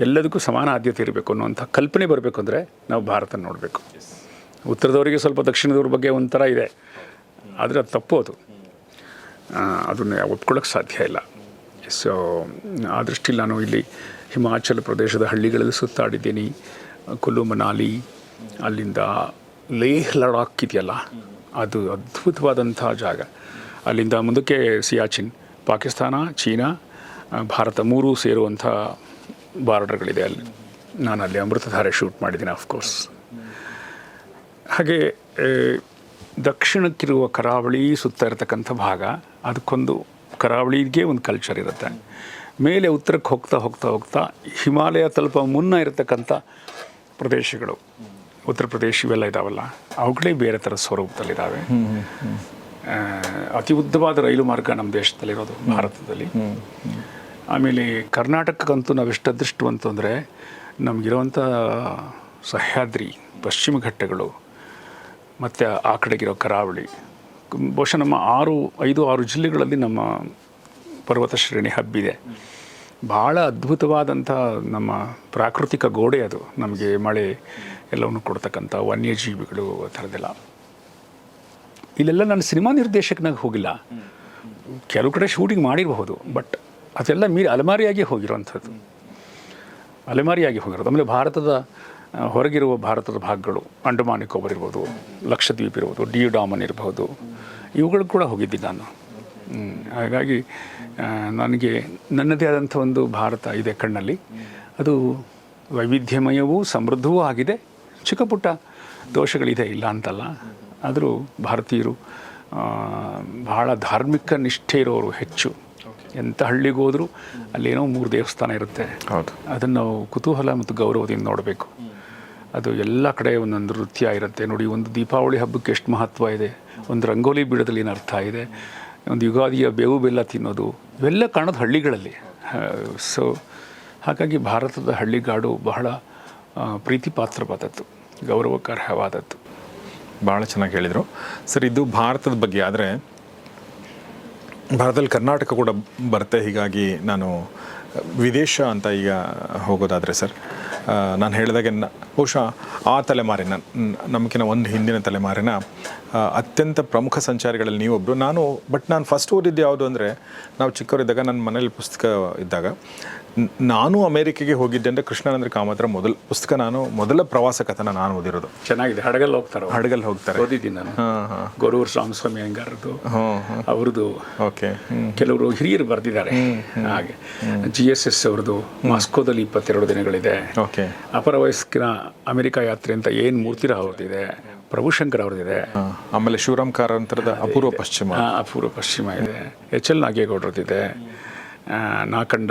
ಎಲ್ಲದಕ್ಕೂ ಸಮಾನ ಆದ್ಯತೆ ಇರಬೇಕು ಅನ್ನುವಂಥ ಕಲ್ಪನೆ ಬರಬೇಕು ಅಂದರೆ ನಾವು ಭಾರತ ನೋಡಬೇಕು. ಉತ್ತರದವರಿಗೆ ಸ್ವಲ್ಪ ದಕ್ಷಿಣದವ್ರ ಬಗ್ಗೆ ಒಂಥರ ಇದೆ. ಆದರೆ ಅದು ತಪ್ಪು ಅದು. ಅದನ್ನು ಒಪ್ಕೊಳ್ಳೋಕ್ಕೆ ಸಾಧ್ಯ ಇಲ್ಲ. ಸೊ ಆ ದೃಷ್ಟಿಯಲ್ಲಿ ನಾನು ಇಲ್ಲಿ ಹಿಮಾಚಲ ಪ್ರದೇಶದ ಹಳ್ಳಿಗಳಲ್ಲಿ ಸುತ್ತಾಡಿದ್ದೀನಿ. ಕುಲ್ಲು ಮನಾಲಿ, ಅಲ್ಲಿಂದ ಲೇಹ್ ಲಡಾಖ್ ಇದೆಯಲ್ಲ? ಅದು ಅದ್ಭುತವಾದಂಥ ಜಾಗ. ಅಲ್ಲಿಂದ ಮುಂದಕ್ಕೆ ಸಿಯಾಚಿನ್, ಪಾಕಿಸ್ತಾನ, ಚೀನಾ ಭಾರತ ಮೂರೂ ಸೇರುವಂಥ ಬಾರ್ಡರ್ಗಳಿದೆ ಅಲ್ಲಿ. ನಾನು ಅಲ್ಲಿ ಅಮೃತಧಾರೆ ಶೂಟ್ ಮಾಡಿದ್ದೀನಿ ಆಫ್ಕೋರ್ಸ್ ಹಾಗೆ ದಕ್ಷಿಣಕ್ಕಿರುವ ಕರಾವಳಿ ಸುತ್ತ ಇರತಕ್ಕಂಥ ಭಾಗ, ಅದಕ್ಕೊಂದು ಕರಾವಳಿಗೆ ಒಂದು ಕಲ್ಚರ್ ಇರುತ್ತೆ. ಮೇಲೆ ಉತ್ತರಕ್ಕೆ ಹೋಗ್ತಾ ಹೋಗ್ತಾ ಹೋಗ್ತಾ ಹಿಮಾಲಯ ತಲುಪ ಮುನ್ನ ಇರತಕ್ಕಂಥ ಪ್ರದೇಶಗಳು. ಉತ್ತರ ಪ್ರದೇಶ ಇವೆಲ್ಲ ಇದಾವಲ್ಲ ಅವುಗಳೇ ಬೇರೆ ಥರ ಸ್ವರೂಪದಲ್ಲಿದ್ದಾವೆ ಅತಿ ಉದ್ದವಾದ ರೈಲು ಮಾರ್ಗ ನಮ್ಮ ದೇಶದಲ್ಲಿರೋದು ಭಾರತದಲ್ಲಿ. ಆಮೇಲೆ ಕರ್ನಾಟಕಕ್ಕಂತೂ ನಾವು ಎಷ್ಟು ಅದೃಷ್ಟವಂತ ಅಂದರೆ ನಮಗಿರುವಂಥ ಸಹ್ಯಾದ್ರಿ ಪಶ್ಚಿಮ ಘಟ್ಟಗಳು ಮತ್ತು ಆ ಕಡೆಗಿರೋ ಕರಾವಳಿ. ಬಹುಶಃ ನಮ್ಮ ಆರು ಐದು ಆರು ಜಿಲ್ಲೆಗಳಲ್ಲಿ ನಮ್ಮ ಪರ್ವತ ಶ್ರೇಣಿ ಹಬ್ಬಿದೆ. ಭಾಳ ಅದ್ಭುತವಾದಂಥ ನಮ್ಮ ಪ್ರಾಕೃತಿಕ ಗೋಡೆ ಅದು. ನಮಗೆ ಮಳೆ ಎಲ್ಲವನ್ನು ಕೊಡ್ತಕ್ಕಂಥ ವನ್ಯಜೀವಿಗಳು ಆ ಥರದ್ದೆಲ್ಲ. ಇಲ್ಲೆಲ್ಲ ನಾನು ಸಿನಿಮಾ ನಿರ್ದೇಶಕನಾಗಿ ಹೋಗಿಲ್ಲ. ಕೆಲವು ಕಡೆ ಶೂಟಿಂಗ್ ಮಾಡಿರಬಹುದು, ಬಟ್ ಅದೆಲ್ಲ ಮೀರಿ ಅಲೆಮಾರಿಯಾಗಿ ಹೋಗಿರುವಂಥದ್ದು. ಅಲೆಮಾರಿಯಾಗಿ ಹೋಗಿರೋದು. ಆಮೇಲೆ ಭಾರತದ ಹೊರಗಿರುವ ಭಾರತದ ಭಾಗಗಳು ಅಂಡಮಾನ್ ನಿಕೋಬಾರ್ ಇರ್ಬೋದು ಲಕ್ಷದ್ವೀಪ್ ಇರ್ಬೋದು ಡಿಯು ಡಾಮನ್ ಇರಬಹುದು ಇವುಗಳು ಕೂಡ ಹೋಗಿದ್ದೀನಿ ನಾನು. ಹಾಗಾಗಿ ನನಗೆ ನನ್ನದೇ ಆದಂಥ ಒಂದು ಭಾರತ ಇದೆ ಕಣ್ಣಲ್ಲಿ. ಅದು ವೈವಿಧ್ಯಮಯವೂ ಸಮೃದ್ಧವೂ ಆಗಿದೆ. ಚಿಕ್ಕ ಪುಟ್ಟ ದೋಷಗಳಿದೆ ಇಲ್ಲ ಅಂತಲ್ಲ. ಆದರೂ ಭಾರತೀಯರು ಬಹಳ ಧಾರ್ಮಿಕ ನಿಷ್ಠೆ ಇರೋರು ಹೆಚ್ಚು. ಎಂಥ ಹಳ್ಳಿಗೆ ಹೋದರೂ ಅಲ್ಲೇನೋ ಮೂರು ದೇವಸ್ಥಾನ ಇರುತ್ತೆ. ಹೌದು. ಅದನ್ನು ನಾವು ಕುತೂಹಲ ಮತ್ತು ಗೌರವದಿಂದ ನೋಡಬೇಕು. ಅದು ಎಲ್ಲ ಕಡೆ ಒಂದೊಂದು ನೃತ್ಯ ಇರುತ್ತೆ. ನೋಡಿ ಒಂದು ದೀಪಾವಳಿ ಹಬ್ಬಕ್ಕೆ ಎಷ್ಟು ಮಹತ್ವ ಇದೆ. ಒಂದು ರಂಗೋಲಿ ಬಿಡದಲ್ಲಿ ಏನು ಅರ್ಥ ಇದೆ. ಒಂದು ಯುಗಾದಿಯ ಬೇವು ಬೆಲ್ಲ ತಿನ್ನೋದು, ಇವೆಲ್ಲ ಕಾಣೋದು ಹಳ್ಳಿಗಳಲ್ಲಿ. ಸೊ ಹಾಗಾಗಿ ಭಾರತದ ಹಳ್ಳಿಗಾಡು ಬಹಳ ಪ್ರೀತಿ ಪಾತ್ರವಾದದ್ದು ಗೌರವಕಾರ್ಹವಾದದ್ದು. ಭಾಳ ಚೆನ್ನಾಗಿ ಹೇಳಿದರು. ಸರ್, ಇದು ಭಾರತದ ಬಗ್ಗೆ ಆದರೆ, ಭಾರತದಲ್ಲಿ ಕರ್ನಾಟಕ ಕೂಡ ಬರುತ್ತೆ. ಹೀಗಾಗಿ ನಾನು ವಿದೇಶ ಅಂತ ಈಗ ಹೋಗೋದಾದರೆ ಸರ್ ನಾನು ಹೇಳಿದಾಗೆ ಬಹುಶಃ ಆ ತಲೆಮಾರಿನ ನಮಗಿನ ಒಂದು ಹಿಂದಿನ ತಲೆಮಾರಿನ ಅತ್ಯಂತ ಪ್ರಮುಖ ಸಂಚಾರಿಗಳಲ್ಲಿ ನೀವೊಬ್ಬರು ನಾನು, ಬಟ್ ನಾನು ಫಸ್ಟ್ ಓದಿದ್ದು ಯಾವುದು ಅಂದರೆ, ನಾವು ಚಿಕ್ಕವರಿದ್ದಾಗ ನನ್ನ ಮನೇಲಿ ಪುಸ್ತಕ ಇದ್ದಾಗ ನಾನು ಅಮೇರಿಕೆಗೆ ಹೋಗಿದ್ದೆ ಅಂದರೆ ಕೃಷ್ಣಾನಂದ್ರ ಕಾಮತ್ರ ಮೊದಲ ಪುಸ್ತಕ ನಾನು ಮೊದಲ ಪ್ರವಾಸ ಕಥನ ನಾನು ಓದಿರೋದು. ಚೆನ್ನಾಗಿದೆ. ಹಡಗಲ್ಲಿ ಹೋಗ್ತಾರೆ. ಹಡಗಲ್ಲಿ ಹೋಗ್ತಾರೆ. ಓದಿದ್ದೀನಿ ನಾನು. ಹಾಂ ಹಾಂ. ಗೊರೂರು ರಾಮಸ್ವಾಮಿ ಅಂಗಾರದ್ದು. ಅವ್ರದ್ದು. ಓಕೆ. ಕೆಲವರು ಹಿರಿಯರು ಬರೆದಿದ್ದಾರೆ. ಹಾಗೆ. ಜಿ ಎಸ್ ಎಸ್ ಅವ್ರದ್ದು ಮಾಸ್ಕೋದಲ್ಲಿ ಇಪ್ಪತ್ತೆರಡು ದಿನಗಳಿದೆ. ಓಕೆ. ಅಪರ ವಯಸ್ಕಿನ ಅಮೆರಿಕ ಯಾತ್ರೆ ಅಂತ ಏನು ಮೂರ್ತಿರ ಅವ್ರದ್ದಿದೆ? ಪ್ರಭುಶಂಕರ್ ಅವ್ರದ್ದಿದೆ. ಆಮೇಲೆ ಶಿವರಾಮ್ ಕಾರಂತರದ ಅಪೂರ್ವ ಪಶ್ಚಿಮ. ಅಪೂರ್ವ ಪಶ್ಚಿಮ ಇದೆ. H L ನಾಗೇಗೌಡರದ್ದಿದೆ. ನಾಖಂಡ ನಾಕಂಡ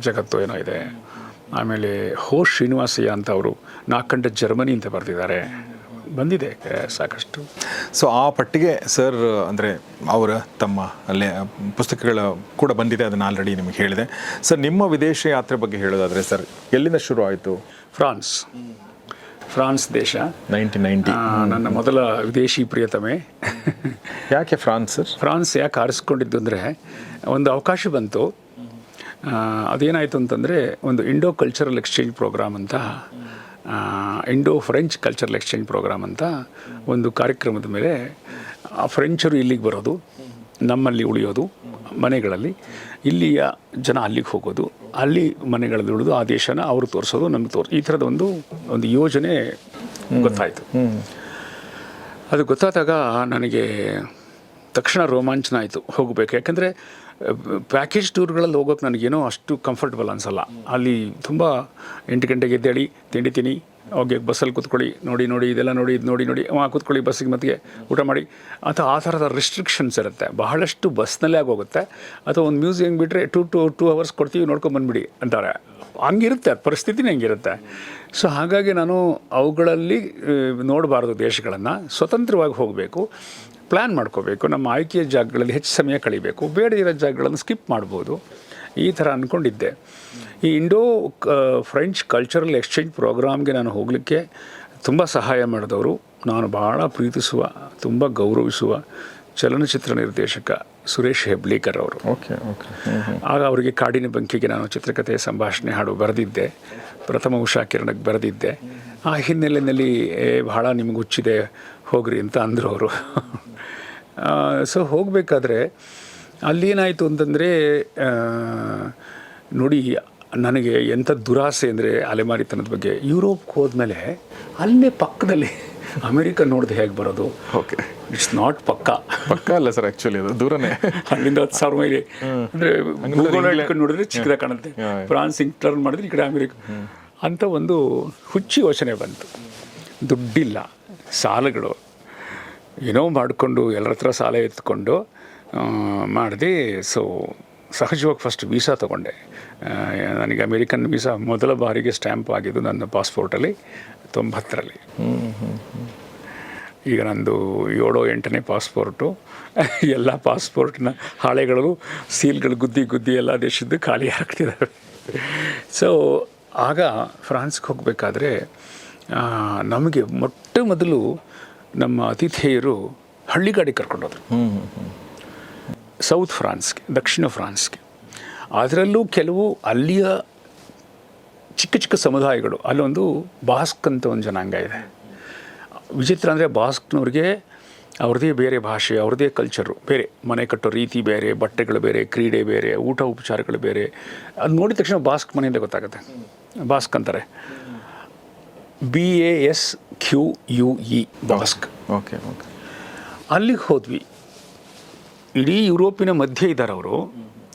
ಜಗತ್ತು ಏನೋ ಇದೆ. ಆಮೇಲೆ ಹೋ ಶ್ರೀನಿವಾಸಯ್ಯ ಅಂತ ಅವರು ನಾಕಂಡ ಜರ್ಮನಿ ಅಂತ ಬರೆದಿದ್ದಾರೆ. ಬಂದಿದೆ ಸಾಕಷ್ಟು. ಸೊ ಆ ಪಟ್ಟಿಗೆ ಸರ್ ಅಂದರೆ ಅವರ ತಮ್ಮ ಅಲ್ಲೇ ಪುಸ್ತಕಗಳ ಕೂಡ ಬಂದಿದೆ ಅದನ್ನು ಆಲ್ರೆಡಿ ನಿಮಗೆ ಹೇಳಿದೆ. ಸರ್ ನಿಮ್ಮ ವಿದೇಶ ಯಾತ್ರೆ ಬಗ್ಗೆ ಹೇಳೋದಾದರೆ ಸರ್ ಎಲ್ಲಿಂದ ಶುರು ಆಯಿತು? ಫ್ರಾನ್ಸ್. ಫ್ರಾನ್ಸ್ ದೇಶ. ನೈನ್ಟೀನ್ ನೈಂಟಿ ಆ, ನನ್ನ ಮೊದಲ ವಿದೇಶಿ ಪ್ರಿಯತಮೆ. ಯಾಕೆ ಫ್ರಾನ್ಸ್ ಸರ್? ಫ್ರಾನ್ಸ್ ಯಾಕೆ ಆರಿಸ್ಕೊಂಡಿದ್ದು ಅಂದರೆ ಒಂದು ಅವಕಾಶ ಬಂತು. ಅದೇನಾಯಿತು ಅಂತಂದರೆ ಒಂದು ಇಂಡೋ ಕಲ್ಚರಲ್ ಎಕ್ಸ್ಚೇಂಜ್ ಪ್ರೋಗ್ರಾಮ್ ಅಂತ Indo French cultural exchange programme ಅಂತ ಒಂದು ಕಾರ್ಯಕ್ರಮದ ಮೇಲೆ ಆ ಫ್ರೆಂಚರು ಇಲ್ಲಿಗೆ ಬರೋದು ನಮ್ಮಲ್ಲಿ ಉಳಿಯೋದು ಮನೆಗಳಲ್ಲಿ. ಇಲ್ಲಿಯ ಜನ ಅಲ್ಲಿಗೆ ಹೋಗೋದು ಅಲ್ಲಿ ಮನೆಗಳಲ್ಲಿ ಉಳಿದು ಆ ದೇಶನ ಅವರು ತೋರಿಸೋದು ನಮಗೆ ತೋರ್ ಈ ಥರದ ಒಂದು ಒಂದು ಯೋಜನೆ ಗೊತ್ತಾಯಿತು. ಅದು ಗೊತ್ತಾದಾಗ ನನಗೆ ತಕ್ಷಣ ರೋಮಾಂಚನ ಆಯಿತು ಹೋಗಬೇಕು. ಯಾಕಂದರೆ ಪ್ಯಾಕೇಜ್ ಟೂರ್ಗಳಲ್ಲಿ ಹೋಗೋಕೆ ನನಗೇನೋ ಅಷ್ಟು ಕಂಫರ್ಟಬಲ್ ಅನಿಸಲ್ಲ. ಅಲ್ಲಿ ತುಂಬ ಎಂಟು ಗಂಟೆಗೆ ಎದ್ದೇಳಿ, ತಿಂಡಿ ತಿನ್ನಿ, ಹೋಗಿ ಬಸ್ಸಲ್ಲಿ ಕೂತ್ಕೊಳ್ಳಿ, ನೋಡಿ ನೋಡಿ, ಇದೆಲ್ಲ ನೋಡಿ, ಇದು ನೋಡಿ ನೋಡಿ ಕೂತ್ಕೊಳ್ಳಿ ಬಸ್ಸಿಗೆ ಮತ್ತೆ ಊಟ ಮಾಡಿ. ಅಥವಾ ಆ ಥರದ ರಿಸ್ಟ್ರಿಕ್ಷನ್ಸ್ ಇರುತ್ತೆ. ಬಹಳಷ್ಟು ಬಸ್ನಲ್ಲೇ ಆಗೋಗುತ್ತೆ. ಅಥವಾ ಒಂದು ಮ್ಯೂಸಿಯಂ ಬಿಟ್ಟರೆ ಟೂ ಟು ಟೂ ಅವರ್ಸ್ ಕೊಡ್ತೀವಿ, ನೋಡ್ಕೊಂಡು ಬಂದ್ಬಿಡಿ ಅಂತಾರೆ. ಹಂಗಿರುತ್ತೆ, ಪರಿಸ್ಥಿತಿನೇ ಹಂಗಿರುತ್ತೆ. ಸೊ ಹಾಗಾಗಿ ನಾನು ಅವುಗಳಲ್ಲಿ ನೋಡಬಾರ್ದು ದೇಶಗಳನ್ನು. ಸ್ವತಂತ್ರವಾಗಿ ಹೋಗಬೇಕು. ಪ್ಲ್ಯಾನ್ ಮಾಡ್ಕೋಬೇಕು ನಮ್ಮ ಆಯ್ಕೆಯ ಜಾಗಗಳಲ್ಲಿ ಹೆಚ್ಚು ಸಮಯ ಕಳಿಬೇಕು ಬೇಡ ಇರೋ ಜಾಗಗಳನ್ನು ಸ್ಕಿಪ್ ಮಾಡ್ಬೋದು. ಈ ಥರ ಅಂದ್ಕೊಂಡಿದ್ದೆ ಈ ಇಂಡೋ ಫ್ರೆಂಚ್ ಕಲ್ಚರಲ್ ಎಕ್ಸ್ಚೇಂಜ್ ಪ್ರೋಗ್ರಾಮ್ಗೆ ನಾನು ಹೋಗಲಿಕ್ಕೆ ತುಂಬ ಸಹಾಯ ಮಾಡಿದವರು. ನಾನು ಭಾಳ ಪ್ರೀತಿಸುವ ತುಂಬ ಗೌರವಿಸುವ ಚಲನಚಿತ್ರ ನಿರ್ದೇಶಕ ಸುರೇಶ್ ಹೆಬ್ಳೀಕರ್ ಅವರು. ಓಕೆ ಓಕೆ ಆಗ ಅವರಿಗೆ ಕಾಡಿನ ಬಂಕಿಗೆ ನಾನು ಚಿತ್ರಕಥೆ ಸಂಭಾಷಣೆ ಹಾಡು ಬರೆದಿದ್ದೆ. ಪ್ರಥಮ ಉಷಾ ಕಿರಣಕ್ಕೆ ಬರೆದಿದ್ದೆ. ಆ ಹಿನ್ನೆಲೆಯಲ್ಲಿ ಏ ಭಾಳ ನಿಮ್ಗೆ ಹುಚ್ಚಿದೆ ಹೋಗ್ರಿ ಅಂತ ಅಂದರು ಅವರು. ಸೊ ಹೋಗಬೇಕಾದ್ರೆ ಅಲ್ಲೇನಾಯಿತು ಅಂತಂದರೆ ನೋಡಿ ನನಗೆ ಎಂಥ ದುರಾಸೆ ಅಂದರೆ ಅಲೆಮಾರಿತನದ ಬಗ್ಗೆ. ಯುರೋಪ್ಗೆ ಹೋದ್ಮೇಲೆ ಅಲ್ಲೇ ಪಕ್ಕದಲ್ಲಿ ಅಮೆರಿಕ ನೋಡಿದೆ ಹೇಗೆ ಬರೋದು? ಓಕೆ ಇಟ್ಸ್ ನಾಟ್ ಪಕ್ಕ. ಪಕ್ಕ ಅಲ್ಲ ಸರ್ ಆ್ಯಕ್ಚುಲಿ ಅದು ದೂರನೇ. ಅಲ್ಲಿಂದ ಹತ್ತು ಸಾವಿರ ಮೈಲಿ. ಅಂದರೆ ಇಟ್ಕೊಂಡು ನೋಡಿದ್ರೆ ಚಿಕ್ಕದಾಗ ಕಾಣುತ್ತೆ. ಫ್ರಾನ್ಸ್ ಹಿಂಗೆ ಟರ್ನ್ ಮಾಡಿದ್ರೆ ಈ ಕಡೆ ಅಮೆರಿಕ. ಅಂತ ಒಂದು ಹುಚ್ಚಿ ಯೋಚನೆ ಬಂತು. ದುಡ್ಡಿಲ್ಲ. ಸಾಲಗಳು. ಏನೋ ಮಾಡಿಕೊಂಡು ಎಲ್ಲರ ಹತ್ರ ಸಾಲ ಎತ್ಕೊಂಡು ಮಾಡಿದೆ. ಸೊ ಸಹಜವಾಗಿ ಫಸ್ಟ್ ವೀಸಾ ತೊಗೊಂಡೆ. ನನಗೆ ಅಮೇರಿಕನ್ ವೀಸಾ ಮೊದಲ ಬಾರಿಗೆ ಸ್ಟ್ಯಾಂಪ್ ಆಗಿದ್ದು ನನ್ನ ಪಾಸ್ಪೋರ್ಟಲ್ಲಿ ತೊಂಬತ್ತರಲ್ಲಿ. ಈಗ ನಂದು ಏಳೋ ಎಂಟನೇ ಪಾಸ್ಪೋರ್ಟು ಎಲ್ಲ ಪಾಸ್ಪೋರ್ಟ್ನ ಹಾಳೆಗಳು ಸೀಲ್ಗಳು ಗುದ್ದಿ ಗುದ್ದಿ ಎಲ್ಲ ದೇಶದ್ದು ಖಾಲಿ ಆಗ್ತಿದ್ದಾವೆ. ಸೊ ಆಗ ಫ್ರಾನ್ಸ್ಗೆ ಹೋಗಬೇಕಾದ್ರೆ ನಮಗೆ ಮೊಟ್ಟ ಮೊದಲು ನಮ್ಮ ಅತಿಥೇಯರು ಹಳ್ಳಿಗಾಡಿ ಕರ್ಕೊಂಡೋದ್ರು. ಸೌತ್ ಫ್ರಾನ್ಸ್ಗೆ, ದಕ್ಷಿಣ ಫ್ರಾನ್ಸ್ಗೆ. ಅದರಲ್ಲೂ ಕೆಲವು ಅಲ್ಲಿಯ ಚಿಕ್ಕ ಚಿಕ್ಕ ಸಮುದಾಯಗಳು, ಅಲ್ಲೊಂದು ಬಾಸ್ಕ್ ಅಂತ ಒಂದು ಜನಾಂಗ ಇದೆ. ವಿಚಿತ್ರ ಅಂದರೆ ಬಾಸ್ಕ್ನವ್ರಿಗೆ ಅವ್ರದ್ದೇ ಬೇರೆ ಭಾಷೆ ಅವ್ರದ್ದೇ ಕಲ್ಚರು ಬೇರೆ ಮನೆ ಕಟ್ಟೋ ರೀತಿ ಬೇರೆ, ಬಟ್ಟೆಗಳು ಬೇರೆ, ಕ್ರೀಡೆ ಬೇರೆ, ಊಟ ಉಪಚಾರಗಳು ಬೇರೆ. ಅದು ನೋಡಿದ ತಕ್ಷಣ ಬಾಸ್ಕ್ ಮನೆಯಿಂದ ಗೊತ್ತಾಗುತ್ತೆ. ಬಾಸ್ಕ್ ಅಂತಾರೆ. B A S Q U E Basque okay okay ಅಲ್ಲಿಗೆ ಹೋದ್ವಿ. ಇಡೀ ಯುರೋಪಿನ ಮಧ್ಯೆ ಇದ್ದಾರೆ ಅವರು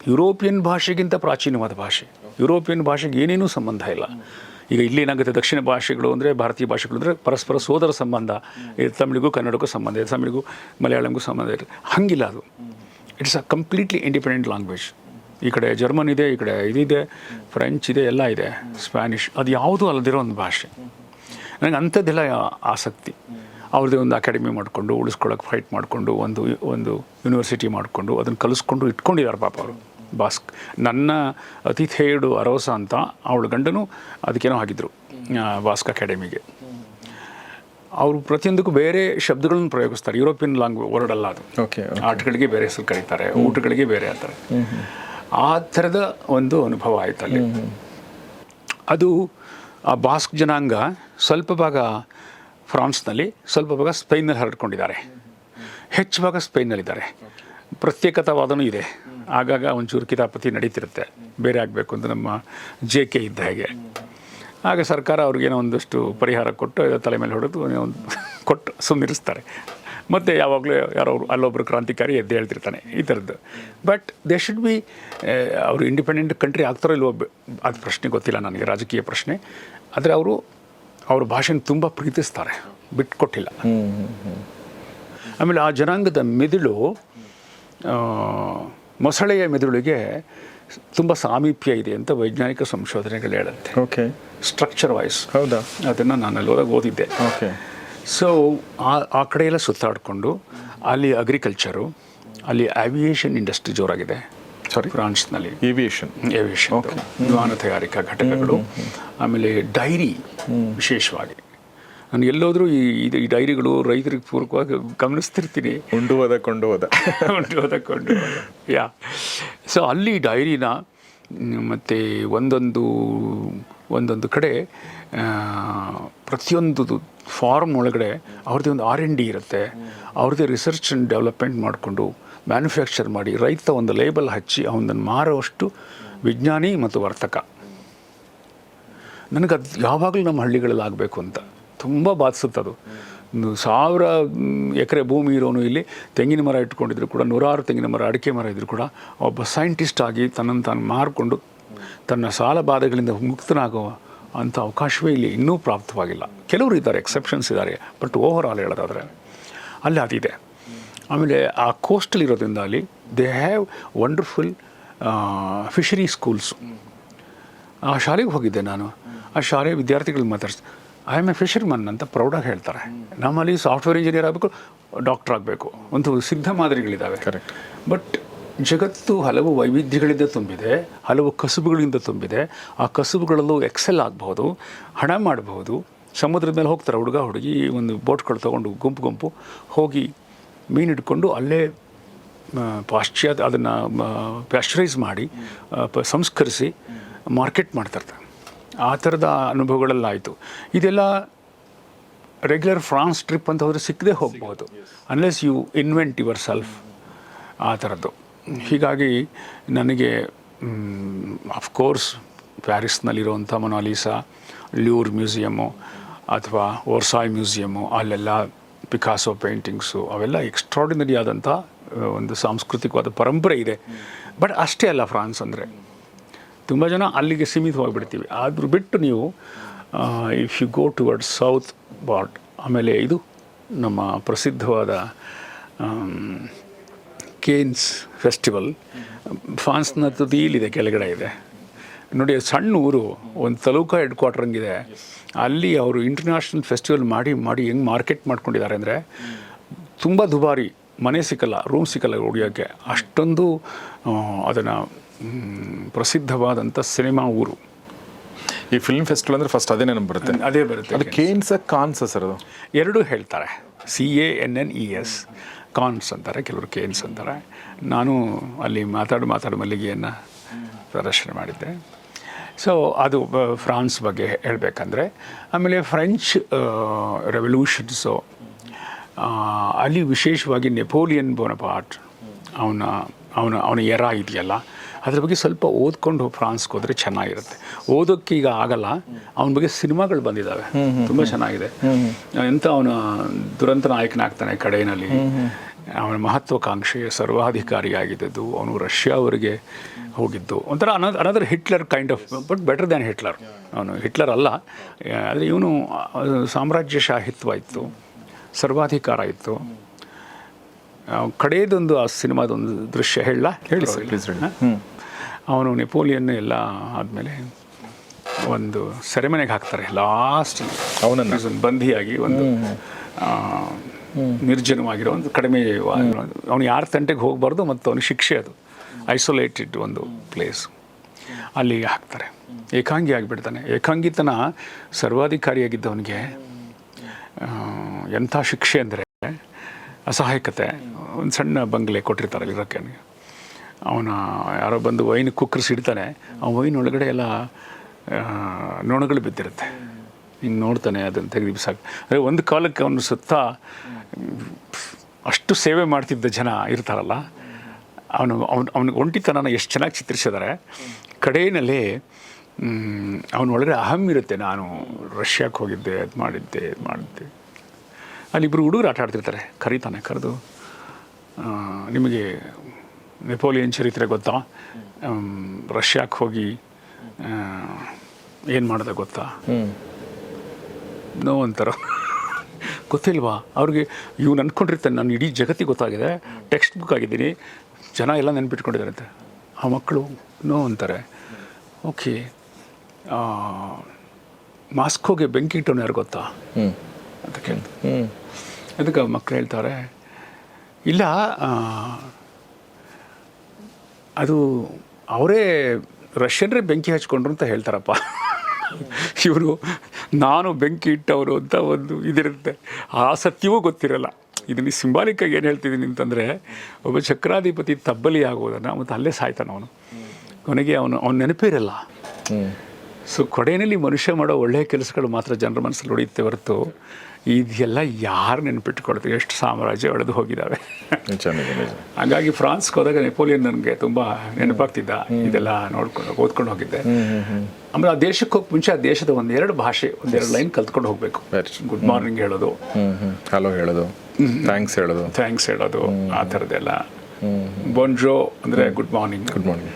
ಯುರೋಪಿಯನ್ ಭಾಷೆಗಿಂತ ಪ್ರಾಚೀನವಾದ ಭಾಷೆ. ಯುರೋಪಿಯನ್ ಭಾಷೆಗೆ ಏನೇನೂ ಸಂಬಂಧ ಇಲ್ಲ. ಈಗ ಇಲ್ಲಿ ಏನಾಗುತ್ತೆ? ದಕ್ಷಿಣ ಭಾಷೆಗಳು ಅಂದರೆ ಭಾರತೀಯ ಭಾಷೆಗಳು ಅಂದರೆ ಪರಸ್ಪರ ಸೋದರ ಸಂಬಂಧ. ಇದು ತಮಿಳಿಗೂ ಕನ್ನಡಕ್ಕೂ ಸಂಬಂಧ ಇದೆ. ತಮಿಳಿಗೂ ಮಲಯಾಳಂಗೂ ಸಂಬಂಧ ಇದೆ. ಹಂಗಿಲ್ಲ ಅದು. It's a completely independent language ಈ ಕಡೆ ಜರ್ಮನ್ ಇದೆ ಈ ಕಡೆ ಇದಿದೆ ಫ್ರೆಂಚ್ ಇದೆ ಎಲ್ಲ ಇದೆ. ಸ್ಪ್ಯಾನಿಷ್ ಅದು ಯಾವುದೂ ಅಲ್ಲದಿರೋ ಒಂದು ಭಾಷೆ. ನನಗೆ ಅಂಥದ್ದೆಲ್ಲ ಆಸಕ್ತಿ. ಅವ್ರದ್ದೇ ಒಂದು ಅಕಾಡೆಮಿ ಮಾಡಿಕೊಂಡು ಉಳಿಸ್ಕೊಳ್ಳೋಕೆ ಫೈಟ್ ಮಾಡಿಕೊಂಡು ಒಂದು ಒಂದು ಯೂನಿವರ್ಸಿಟಿ ಮಾಡಿಕೊಂಡು ಅದನ್ನು ಕಲಿಸ್ಕೊಂಡು ಇಟ್ಕೊಂಡಿದ್ದಾರೆ ಪಾಪ ಅವರು. ಬಾಸ್ಕ್ ನನ್ನ ಅತಿಥೇಯಡು ಅರೋಸ ಅಂತ ಅವಳ ಗಂಡನು ಅದಕ್ಕೇನೋ ಹಾಕಿದ್ರು ಆ, ಬಾಸ್ಕ್ ಅಕಾಡೆಮಿಗೆ. ಅವರು ಪ್ರತಿಯೊಂದಕ್ಕೂ ಬೇರೆ ಶಬ್ದಗಳನ್ನು ಪ್ರಯೋಗಿಸ್ತಾರೆ. ಯುರೋಪಿಯನ್ ಲ್ಯಾಂಗ್ವೇಜ್ ವರ್ಡ್ ಅಲ್ಲ ಅದು. ಓಕೆ ಆಟಗಳಿಗೆ ಬೇರೆ ಹೆಸರು ಕರೀತಾರೆ ಊಟಗಳಿಗೆ ಬೇರೆ ಅಂತಾರೆ ಆ ಥರದ ಒಂದು ಅನುಭವ ಆಯಿತು ಅಲ್ಲಿ. ಅದು ಆ ಬಾಸ್ಕ್ ಜನಾಂಗ ಸ್ವಲ್ಪ ಭಾಗ ಫ್ರಾನ್ಸ್ನಲ್ಲಿ, ಸ್ವಲ್ಪ ಭಾಗ ಸ್ಪೈನಲ್ಲಿ ಹರಡ್ಕೊಂಡಿದ್ದಾರೆ. ಹೆಚ್ಚು ಭಾಗ ಸ್ಪೈನ್ನಲ್ಲಿದ್ದಾರೆ. ಪ್ರತ್ಯೇಕತಾವಾದನೂ ಇದೆ. ಆಗಾಗ ಒಂಚೂರು ಕಿತಾಪತಿ ನಡೀತಿರುತ್ತೆ. ಬೇರೆ ಆಗಬೇಕು ಅಂತ ನಮ್ಮ ಜೆ ಕೆ ಇದ್ದ ಹಾಗೆ. ಆಗ ಸರ್ಕಾರ ಅವ್ರಿಗೇನೋ ಒಂದಷ್ಟು ಪರಿಹಾರ ಕೊಟ್ಟು ತಲೆ ಮೇಲೆ ಹೊಡೆದು ಒಂದು ಕೊಟ್ಟು ಸುಮ್ಮನಿರಿಸ್ತಾರೆ ಮತ್ತು ಯಾವಾಗಲೂ ಯಾರೋ ಅಲ್ಲೊಬ್ಬರು ಕ್ರಾಂತಿಕಾರಿ ಎದ್ದು ಹೇಳ್ತಿರ್ತಾನೆ ಈ ಥರದ್ದು. ಬಟ್ ದೇ ಶುಡ್ ಬಿ ಅವರು ಇಂಡಿಪೆಂಡೆಂಟ್ ಕಂಟ್ರಿ ಆಗ್ತಾರೋ ಇಲ್ವೋ ಬೆ- ಅದು ಪ್ರಶ್ನೆ ಗೊತ್ತಿಲ್ಲ ನನಗೆ, ರಾಜಕೀಯ ಪ್ರಶ್ನೆ. ಆದರೆ ಅವರು ಅವ್ರ ಭಾಷೆನ ತುಂಬ ಪ್ರೀತಿಸ್ತಾರೆ. ಬಿಟ್ಕೊಟ್ಟಿಲ್ಲ. ಆಮೇಲೆ ಆ ಜನಾಂಗದ ಮೆದುಳು ಮೊಸಳೆಯ ಮೆದುಳಿಗೆ ತುಂಬ ಸಾಮೀಪ್ಯ ಇದೆ ಅಂತ ವೈಜ್ಞಾನಿಕ ಸಂಶೋಧನೆಗಳು ಹೇಳುತ್ತೆ. ಓಕೆ ಸ್ಟ್ರಕ್ಚರ್ ವೈಸ್ ಹೌದಾ? ಅದನ್ನು ನಾನು ಅಲ್ಲಿ ಹೋದಾಗ ಓದಿದ್ದೆ. ಓಕೆ ಸೊ ಆ ಆ ಕಡೆಯೆಲ್ಲ ಸುತ್ತಾಡಿಕೊಂಡು ಅಲ್ಲಿ ಅಗ್ರಿಕಲ್ಚರು ಅಲ್ಲಿ ಆವಿಯೇಷನ್ ಇಂಡಸ್ಟ್ರಿ ಜೋರಾಗಿದೆ. ಸಾರಿ ಫ್ರಾನ್ಸ್ನಲ್ಲಿ ಏವಿಯೇಷನ್ ಏವಿಯೇಷನ್ ವಿಮಾನ ತಯಾರಿಕಾ ಘಟಕಗಳು. ಆಮೇಲೆ ಡೈರಿ ವಿಶೇಷವಾಗಿ. ನಾನು ಎಲ್ಲೋದ್ರೂ ಈ ಇದು ಈ ಡೈರಿಗಳು ರೈತರಿಗೆ ಪೂರಕವಾಗಿ ಗಮನಿಸ್ತಿರ್ತೀನಿ. ಉಂಡು ಹೋದ ಕೊಂಡು ಹೋದ. ಉಂಡು ಹೋದ ಕೊಂಡು ಯಾ. ಸೊ ಅಲ್ಲಿ ಡೈರಿನ ಮತ್ತು ಒಂದೊಂದು ಒಂದೊಂದು ಕಡೆ ಪ್ರತಿಯೊಂದು ಫಾರ್ಮ್ ಒಳಗಡೆ ಅವ್ರದ್ದೇ ಒಂದು ಆರ್ ಎನ್ ಡಿ ಇರುತ್ತೆ. ಅವ್ರದ್ದೇ ರಿಸರ್ಚ್ ಆ್ಯಂಡ್ ಡೆವಲಪ್ಮೆಂಟ್ ಮಾಡಿಕೊಂಡು ಮ್ಯಾನುಫ್ಯಾಕ್ಚರ್ ಮಾಡಿ ರೈತ ಒಂದು ಲೇಬಲ್ ಹಚ್ಚಿ ಅವನನ್ನು ಮಾರುವಷ್ಟು ವಿಜ್ಞಾನಿ ಮತ್ತು ವರ್ತಕ. ನನಗೆ ಅದು ಯಾವಾಗಲೂ ನಮ್ಮ ಹಳ್ಳಿಗಳಲ್ಲಿ ಆಗಬೇಕು ಅಂತ. ತುಂಬ ಬಾಧಿಸುತ್ತದು ಒಂದು ಸಾವಿರ ಎಕರೆ ಭೂಮಿ ಇರೋನು ಇಲ್ಲಿ ತೆಂಗಿನ ಮರ ಇಟ್ಕೊಂಡಿದ್ರು ಕೂಡ, ನೂರಾರು ತೆಂಗಿನ ಮರ, ಅಡಿಕೆ ಮರ ಇದ್ದರೂ ಕೂಡ, ಒಬ್ಬ ಸೈಂಟಿಸ್ಟ್ ಆಗಿ ತನ್ನನ್ನು ತಾನು ಮಾರಿಕೊಂಡು ತನ್ನ ಸಾಲ ಬಾಧೆಗಳಿಂದ ಮುಕ್ತನಾಗುವ ಅಂಥ ಅವಕಾಶವೇ ಇಲ್ಲಿ ಇನ್ನೂ ಪ್ರಾಪ್ತವಾಗಿಲ್ಲ. ಕೆಲವರು ಇದ್ದಾರೆ ಎಕ್ಸೆಪ್ಷನ್ಸ್ ಇದ್ದಾರೆ ಬಟ್ ಓವರ್ ಆಲ್ ಹೇಳೋದಾದರೆ ಅಲ್ಲಿ ಅದಿದೆ. ಆಮೇಲೆ ಆ ಕೋಸ್ಟಲ್ ಇರೋದ್ರಿಂದ ಅಲ್ಲಿ they have wonderful fishery schools ಆ ಶಾಲೆಗೆ ಹೋಗಿದ್ದೆ ನಾನು. ಆ ಶಾಲೆಯ ವಿದ್ಯಾರ್ಥಿಗಳು ಮಾತಾಡ್ಸಿ ಐ ಆಮ್ ಎ ಫಿಶರ್ಮನ್ ಅಂತ ಪ್ರೌಢಾಗಿ ಹೇಳ್ತಾರೆ. ನಮ್ಮಲ್ಲಿ ಸಾಫ್ಟ್ವೇರ್ ಇಂಜಿನಿಯರ್ ಆಗಬೇಕು ಡಾಕ್ಟರ್ ಆಗಬೇಕು. ಒಂದು ಸಿದ್ಧ ಮಾದರಿಗಳಿದ್ದಾವೆ ಕರೆಕ್ಟ್ ಬಟ್ ಜಗತ್ತು ಹಲವು ವೈವಿಧ್ಯಗಳಿಂದ ತುಂಬಿದೆ ಹಲವು ಕಸುಬುಗಳಿಂದ ತುಂಬಿದೆ. ಆ ಕಸುಬುಗಳಲ್ಲೂ ಎಕ್ಸೆಲ್ ಆಗಬಹುದು ಹಣ ಮಾಡಬಹುದು. ಸಮುದ್ರದ ಮೇಲೆ ಹೋಗ್ತಾರೆ ಹುಡುಗ ಹುಡುಗಿ ಒಂದು ಬೋಟ್ಗಳು ತೊಗೊಂಡು ಗುಂಪು ಗುಂಪು ಹೋಗಿ ಮೀನು ಹಿಡ್ಕೊಂಡು ಅಲ್ಲೇ ಪಾಶ್ಚಾತ್ಯ ಅದನ್ನು ಪ್ಯಾಶ್ಚರೈಸ್ ಮಾಡಿ ಸಂಸ್ಕರಿಸಿ ಮಾರ್ಕೆಟ್ ಮಾಡ್ತಿರ್ತಾರೆ ಆ ಥರದ ಅನುಭವಗಳಲ್ಲಾಯಿತು. ಇದೆಲ್ಲ ರೆಗ್ಯುಲರ್ ಫ್ರಾನ್ಸ್ ಟ್ರಿಪ್ ಅಂತ ಹೋದರೆ ಸಿಕ್ಕದೆ ಹೋಗ್ಬೋದು unless you invent yourself ಆ ಥರದ್ದು ಹೀಗಾಗಿ ನನಗೆ ಅಫ್ಕೋರ್ಸ್ ಪ್ಯಾರಿಸ್ನಲ್ಲಿರುವಂಥ ಮೊನಾಲಿಸಾ ಲ್ಯೂರ್ ಮ್ಯೂಸಿಯಮ್ಮು ಅಥವಾ ಓರ್ಸಾಯ್ ಮ್ಯೂಸಿಯಮ್ಮು, ಅಲ್ಲೆಲ್ಲ ಪಿಕಾಸೋ ಪೇಂಟಿಂಗ್ಸು ಅವೆಲ್ಲ ಎಕ್ಸ್ಟ್ರಾಡಿನರಿ ಆದಂಥ ಒಂದು ಸಾಂಸ್ಕೃತಿಕವಾದ ಪರಂಪರೆ ಇದೆ. ಬಟ್ ಅಷ್ಟೇ ಅಲ್ಲ ಫ್ರಾನ್ಸ್ ಅಂದರೆ. ತುಂಬ ಜನ ಅಲ್ಲಿಗೆ ಸೀಮಿತವಾಗಿಬಿಡ್ತೀವಿ. ಆದರೂ ಬಿಟ್ಟು ನೀವು if you go toward south but ಆಮೇಲೆ ಇದು ನಮ್ಮ ಪ್ರಸಿದ್ಧವಾದ ಕೇನ್ಸ್ ಫೆಸ್ಟಿವಲ್ ಫ್ರಾನ್ಸ್ನ ತುದಿಯಲ್ಲಿದೆ ಕೆಳಗಡೆ ಇದೆ. ನೋಡಿ ಸಣ್ಣ ಊರು ಒಂದು ತಾಲೂಕಾ ಹೆಡ್ ಕ್ವಾರ್ಟರ್ ಹಂಗಿದೆ ಅಲ್ಲಿ ಅವರು ಇಂಟರ್ನ್ಯಾಷನಲ್ ಫೆಸ್ಟಿವಲ್ ಮಾಡಿ ಮಾಡಿ ಹೆಂಗೆ ಮಾರ್ಕೆಟ್ ಮಾಡ್ಕೊಂಡಿದ್ದಾರೆ ಅಂದರೆ ತುಂಬ ದುಬಾರಿ. ಮನೆ ಸಿಕ್ಕಲ್ಲ ರೂಮ್ ಸಿಕ್ಕಲ್ಲ ಉಳಿಯೋಕ್ಕೆ ಅಷ್ಟೊಂದು ಅದನ್ನು ಪ್ರಸಿದ್ಧವಾದಂಥ ಸಿನಿಮಾ ಊರು. ಈ ಫಿಲ್ಮ್ ಫೆಸ್ಟಿವಲ್ ಅಂದರೆ ಫಸ್ಟ್ ಅದೇ ನೆನಪು ಬರುತ್ತೆ. ಅದೇ ಬರುತ್ತೆ. ಅದು ಕೇನ್ಸ ಕಾನ್ಸ ಸರ್ ಅದು? ಎರಡೂ ಹೇಳ್ತಾರೆ. C A N N E S Cannes ಅಂತಾರೆ ಕೆಲವರು ಕೇನ್ಸ್ ಅಂತಾರೆ. ನಾನು ಅಲ್ಲಿ ಮಾತಾಡು ಮಾತಾಡು ಮಲ್ಲಿಗೆಯನ್ನು ಪ್ರದರ್ಶನ ಮಾಡಿದ್ದೆ. ಸೊ ಅದು ಫ್ರಾನ್ಸ್ ಬಗ್ಗೆ ಹೇಳಬೇಕಂದ್ರೆ ಆಮೇಲೆ ಫ್ರೆಂಚ್ ರೆವಲ್ಯೂಷನ್ಸು ಅಲ್ಲಿ ವಿಶೇಷವಾಗಿ ನೆಪೋಲಿಯನ್ ಬೋನಪಾರ್ಟ್ ಅವನ ಅವನ ಅವನ ಎರ ಇದೆಯಲ್ಲ ಅದ್ರ ಬಗ್ಗೆ ಸ್ವಲ್ಪ ಓದ್ಕೊಂಡು ಫ್ರಾನ್ಸ್ಗೆ ಹೋದರೆ ಚೆನ್ನಾಗಿರುತ್ತೆ. ಓದೋಕ್ಕೆ ಈಗ ಆಗಲ್ಲ ಅವನ ಬಗ್ಗೆ ಸಿನಿಮಾಗಳು ಬಂದಿದ್ದಾವೆ ತುಂಬ ಚೆನ್ನಾಗಿದೆ. ಎಂಥ ಅವನ ದುರಂತ ನಾಯಕನಾಗ್ತಾನೆ ಕಡೆಯಲ್ಲಿ ಅವನ ಮಹತ್ವಾಕಾಂಕ್ಷೆಯ ಸರ್ವಾಧಿಕಾರಿಯಾಗಿದ್ದದ್ದು. ಅವನು ರಷ್ಯಾವರೆಗೆ ಹೋಗಿದ್ದು. ಒಂಥರ ಅನ another Hitler kind of but better than Hitler ಅವನು ಹಿಟ್ಲರ್ ಅಲ್ಲ. ಆದರೆ ಇವನು ಸಾಮ್ರಾಜ್ಯಶಾಹಿತ್ವ ಇತ್ತು ಸರ್ವಾಧಿಕಾರ ಇತ್ತು ಆ, ಕಡೆಯದೊಂದು ಆ ಸಿನಿಮಾದೊಂದು ದೃಶ್ಯ ಹೇಳ ಹೇಳಿ ಅವನು ನೆಪೋಲಿಯನ್ ಎಲ್ಲ ಆದಮೇಲೆ ಒಂದು ಸೆರೆಮನೆಗೆ ಹಾಕ್ತಾರೆ. ಲಾಸ್ಟ್ ಅವನನ್ನು. ಬಂಧಿಯಾಗಿ ಒಂದು ನಿರ್ಜನವಾಗಿರೋ ಒಂದು ಕಡಿಮೆ ಅವನು ಯಾರ ತಂಟೆಗೆ ಹೋಗಬಾರ್ದು ಮತ್ತು ಅವನಿಗೆ ಶಿಕ್ಷೆ ಅದು. ಐಸೋಲೇಟೆಡ್ ಒಂದು ಪ್ಲೇಸ್ ಅಲ್ಲಿ ಹಾಕ್ತಾರೆ. ಏಕಾಂಗಿ ಆಗಿಬಿಡ್ತಾನೆ. ಏಕಾಂಗಿತನ ಸರ್ವಾಧಿಕಾರಿಯಾಗಿದ್ದವನಿಗೆ ಎಂಥ ಶಿಕ್ಷೆ ಅಂದರೆ ಅಸಹಾಯಕತೆ. ಒಂದು ಸಣ್ಣ ಬಂಗ್ಲೆ ಕೊಟ್ಟಿರ್ತಾರೆ ಇರೋಕ್ಕೆ ಅವನ ಯಾರೋ ಬಂದು ವೈನ್ ಕುಕ್ಕರ್ಸಿಡ್ತಾನೆ ಆ ವೈನ್ ಒಳಗಡೆ ಎಲ್ಲ ನೊಣಗಳು ಬಿದ್ದಿರುತ್ತೆ. ಹಿಂಗೆ ನೋಡ್ತಾನೆ ಅದನ್ನು ತೆಗೆದು ಬಿಸಾಕಿ. ಅಂದರೆ ಒಂದು ಕಾಲಕ್ಕೆ ಅವನು ಸುತ್ತ, ಅಷ್ಟು ಸೇವೆ ಮಾಡ್ತಿದ್ದ ಜನ ಇರ್ತಾರಲ್ಲ, ಅವನು ಅವನು, ಅವನಿಗೆ ಒಂಟಿತನನ ಎಷ್ಟು ಚೆನ್ನಾಗಿ ಚಿತ್ರಿಸಿದ್ದಾರೆ ಕಡೆಯಲ್ಲಿ ಅವನು ಒಳಗಡೆ ಅಹಂ ಇರುತ್ತೆ, ನಾನು ರಷ್ಯಾಕ್ಕೆ ಹೋಗಿದ್ದೆ, ಅದು ಮಾಡಿದ್ದೆ, ಇದು ಮಾಡಿದ್ದೆ. ಅಲ್ಲಿಬ್ಬರು ಹುಡುಗರು ಆಟ ಆಡ್ತಿರ್ತಾರೆ, ಕರೀತಾನೆ, ಕರೆದು. ನಿಮಗೆ ನೆಪೋಲಿಯನ್ ಚರಿತ್ರೆ ಗೊತ್ತಾ? ರಷ್ಯಾಕ್ಕೆ ಹೋಗಿ ಏನು ಮಾಡಿದೆ ಗೊತ್ತಾ? ನೋ ಅಂತಾರ? ಗೊತ್ತಿಲ್ವಾ? ಅವ್ರಿಗೆ ಇವ್ನು ಅಂದ್ಕೊಂಡಿರ್ತಾನೆ ನಾನು ಇಡೀ ಜಗತ್ತಿಗೆ ಗೊತ್ತಾಗಿದೆ. ಟೆಕ್ಸ್ಟ್ ಬುಕ್ ಆಗಿದ್ದೀನಿ. ಜನ ಎಲ್ಲ ನೆನ್ಪಿಟ್ಕೊಂಡಿದ್ದಾರೆ ಅಂತ ಆ ಮಕ್ಕಳು ನೋ ಅಂತಾರೆ. ಓಕೆ. ಮಾಸ್ಕೋಗೆ ಬೆಂಕಿ ಇಟ್ಟವನು ಯಾರು ಗೊತ್ತಾ? ಅಂತ ಕೇಳ್ತಾರೆ ಹ್ಮ್. ಅದಕ್ಕೆ ಮಕ್ಕಳು ಹೇಳ್ತಾರೆ ಇಲ್ಲ ಅದು ಅವರೇ ರಷ್ಯನ್ರೇ ಬೆಂಕಿ ಹಚ್ಕೊಂಡ್ರು ಅಂತ ಹೇಳ್ತಾರಪ್ಪ. ಇವರು ನಾನು ಬೆಂಕಿ ಇಟ್ಟವರು ಅಂತ ಒಂದು ಇದಿರುತ್ತೆ. ಆ ಸತ್ಯವೂ ಗೊತ್ತಿರಲ್ಲ. ಇದನ್ನು ಸಿಂಬಾಲಿಕ್ಕಾಗಿ ಏನು ಹೇಳ್ತಿದ್ದೀನಿ ಅಂತಂದರೆ, ಒಬ್ಬ ಚಕ್ರಾಧಿಪತಿ ತಬ್ಬಲಿ ಆಗೋದನ್ನು ಮತ್ತು ಅಲ್ಲೇ ಸಾಯ್ತಾನೆ ಅವನು. ಕೊನೆಗೆ ಅವನು, ಅವನ ನೆನಪೇ ಇರಲ್ಲ. ಹ್ಮ್. ಸೊ ಕೊಡೆಯಲ್ಲಿ ಮನುಷ್ಯ ಮಾಡೋ ಒಳ್ಳೆಯ ಕೆಲಸಗಳು ಮಾತ್ರ ಜನರ ಮನಸ್ಸಲ್ಲಿ ಉಳಿಯುತ್ತೆ ಹೊರತು ಇದೆಲ್ಲ ಯಾರು ನೆನಪಿಟ್ಕೊಳ್ತೀವಿ ಎಷ್ಟು ಸಾಮ್ರಾಜ್ಯ ಒಡೆದು ಹೋಗಿದ್ದಾವೆ? ಹಾಗಾಗಿ ಫ್ರಾನ್ಸ್ಗೆ ಹೋದಾಗ ನೆಪೋಲಿಯನ್ ನನಗೆ ತುಂಬ ನೆನಪಾಗ್ತಿದ್ದ ಇದೆಲ್ಲ ನೋಡ್ಕೊಂಡು ಓದ್ಕೊಂಡು ಹೋಗಿದ್ದೆ. ಆಮೇಲೆ ಆ ದೇಶಕ್ಕೆ ಹೋಗಿ ಮುಂಚೆ ಆ ದೇಶದ ಒಂದೆರಡು ಭಾಷೆ ಒಂದೆರಡು ಲೈನ್ ಕಲ್ತ್ಕೊಂಡು ಹೋಗಬೇಕು. ಗುಡ್ ಮಾರ್ನಿಂಗ್ ಹೇಳೋದು. ಹಲೋ ಹೇಳೋದು. ಥ್ಯಾಂಕ್ಸ್ ಹೇಳೋದು. ಥ್ಯಾಂಕ್ಸ್ ಹೇಳೋದು. ಆ ಥರದ್ದೆಲ್ಲ. ಬೊನ್ಜೋ ಅಂದರೆ ಗುಡ್ ಮಾರ್ನಿಂಗ್ ಗುಡ್ ಮಾರ್ನಿಂಗ್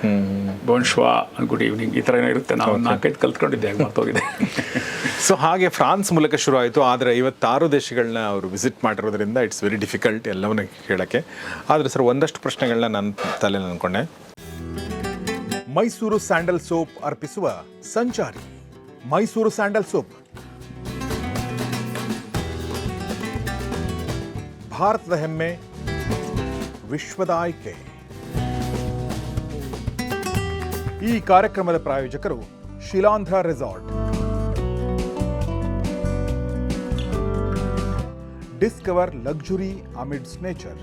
ಬೋನ್ಶ್ವಾ ಗುಡ್ ಈವ್ನಿಂಗ್ ಈ ಥರ ಏನೋ ಇರುತ್ತೆ. ನಾವು ನಾಲ್ಕೈದು ಕಲ್ತ್ಕೊಂಡಿದ್ದೆ ಮರ್ತೋಗಿದೆ. ಸೊ ಹಾಗೆ ಫ್ರಾನ್ಸ್ ಮೂಲಕ ಶುರು ಆಯಿತು ಆದರೆ ಐವತ್ತಾರು ದೇಶಗಳನ್ನ ಅವರು ವಿಸಿಟ್ ಮಾಡಿರೋದ್ರಿಂದ ಇಟ್ಸ್ ವೆರಿ ಡಿಫಿಕಲ್ಟ್ ಎಲ್ಲವನ್ನ ಕೇಳೋಕ್ಕೆ ಆದರೆ ಸರ್ ಒಂದಷ್ಟು ಪ್ರಶ್ನೆಗಳನ್ನ ನನ್ನ ತಲೆಯಲ್ಲಿ ಅಂದ್ಕೊಂಡೆ ಮೈಸೂರು ಸ್ಯಾಂಡಲ್ ಸೋಪ್ ಅರ್ಪಿಸುವ ಸಂಚಾರಿ. Mysuru sandal soap. ಭಾರತದ ಹೆಮ್ಮೆ ವಿಶ್ವದ ಆಯ್ಕೆ ಈ ಕಾರ್ಯಕ್ರಮದ ಪ್ರಾಯೋಜಕರು Shilandhra resort discover luxury amidst nature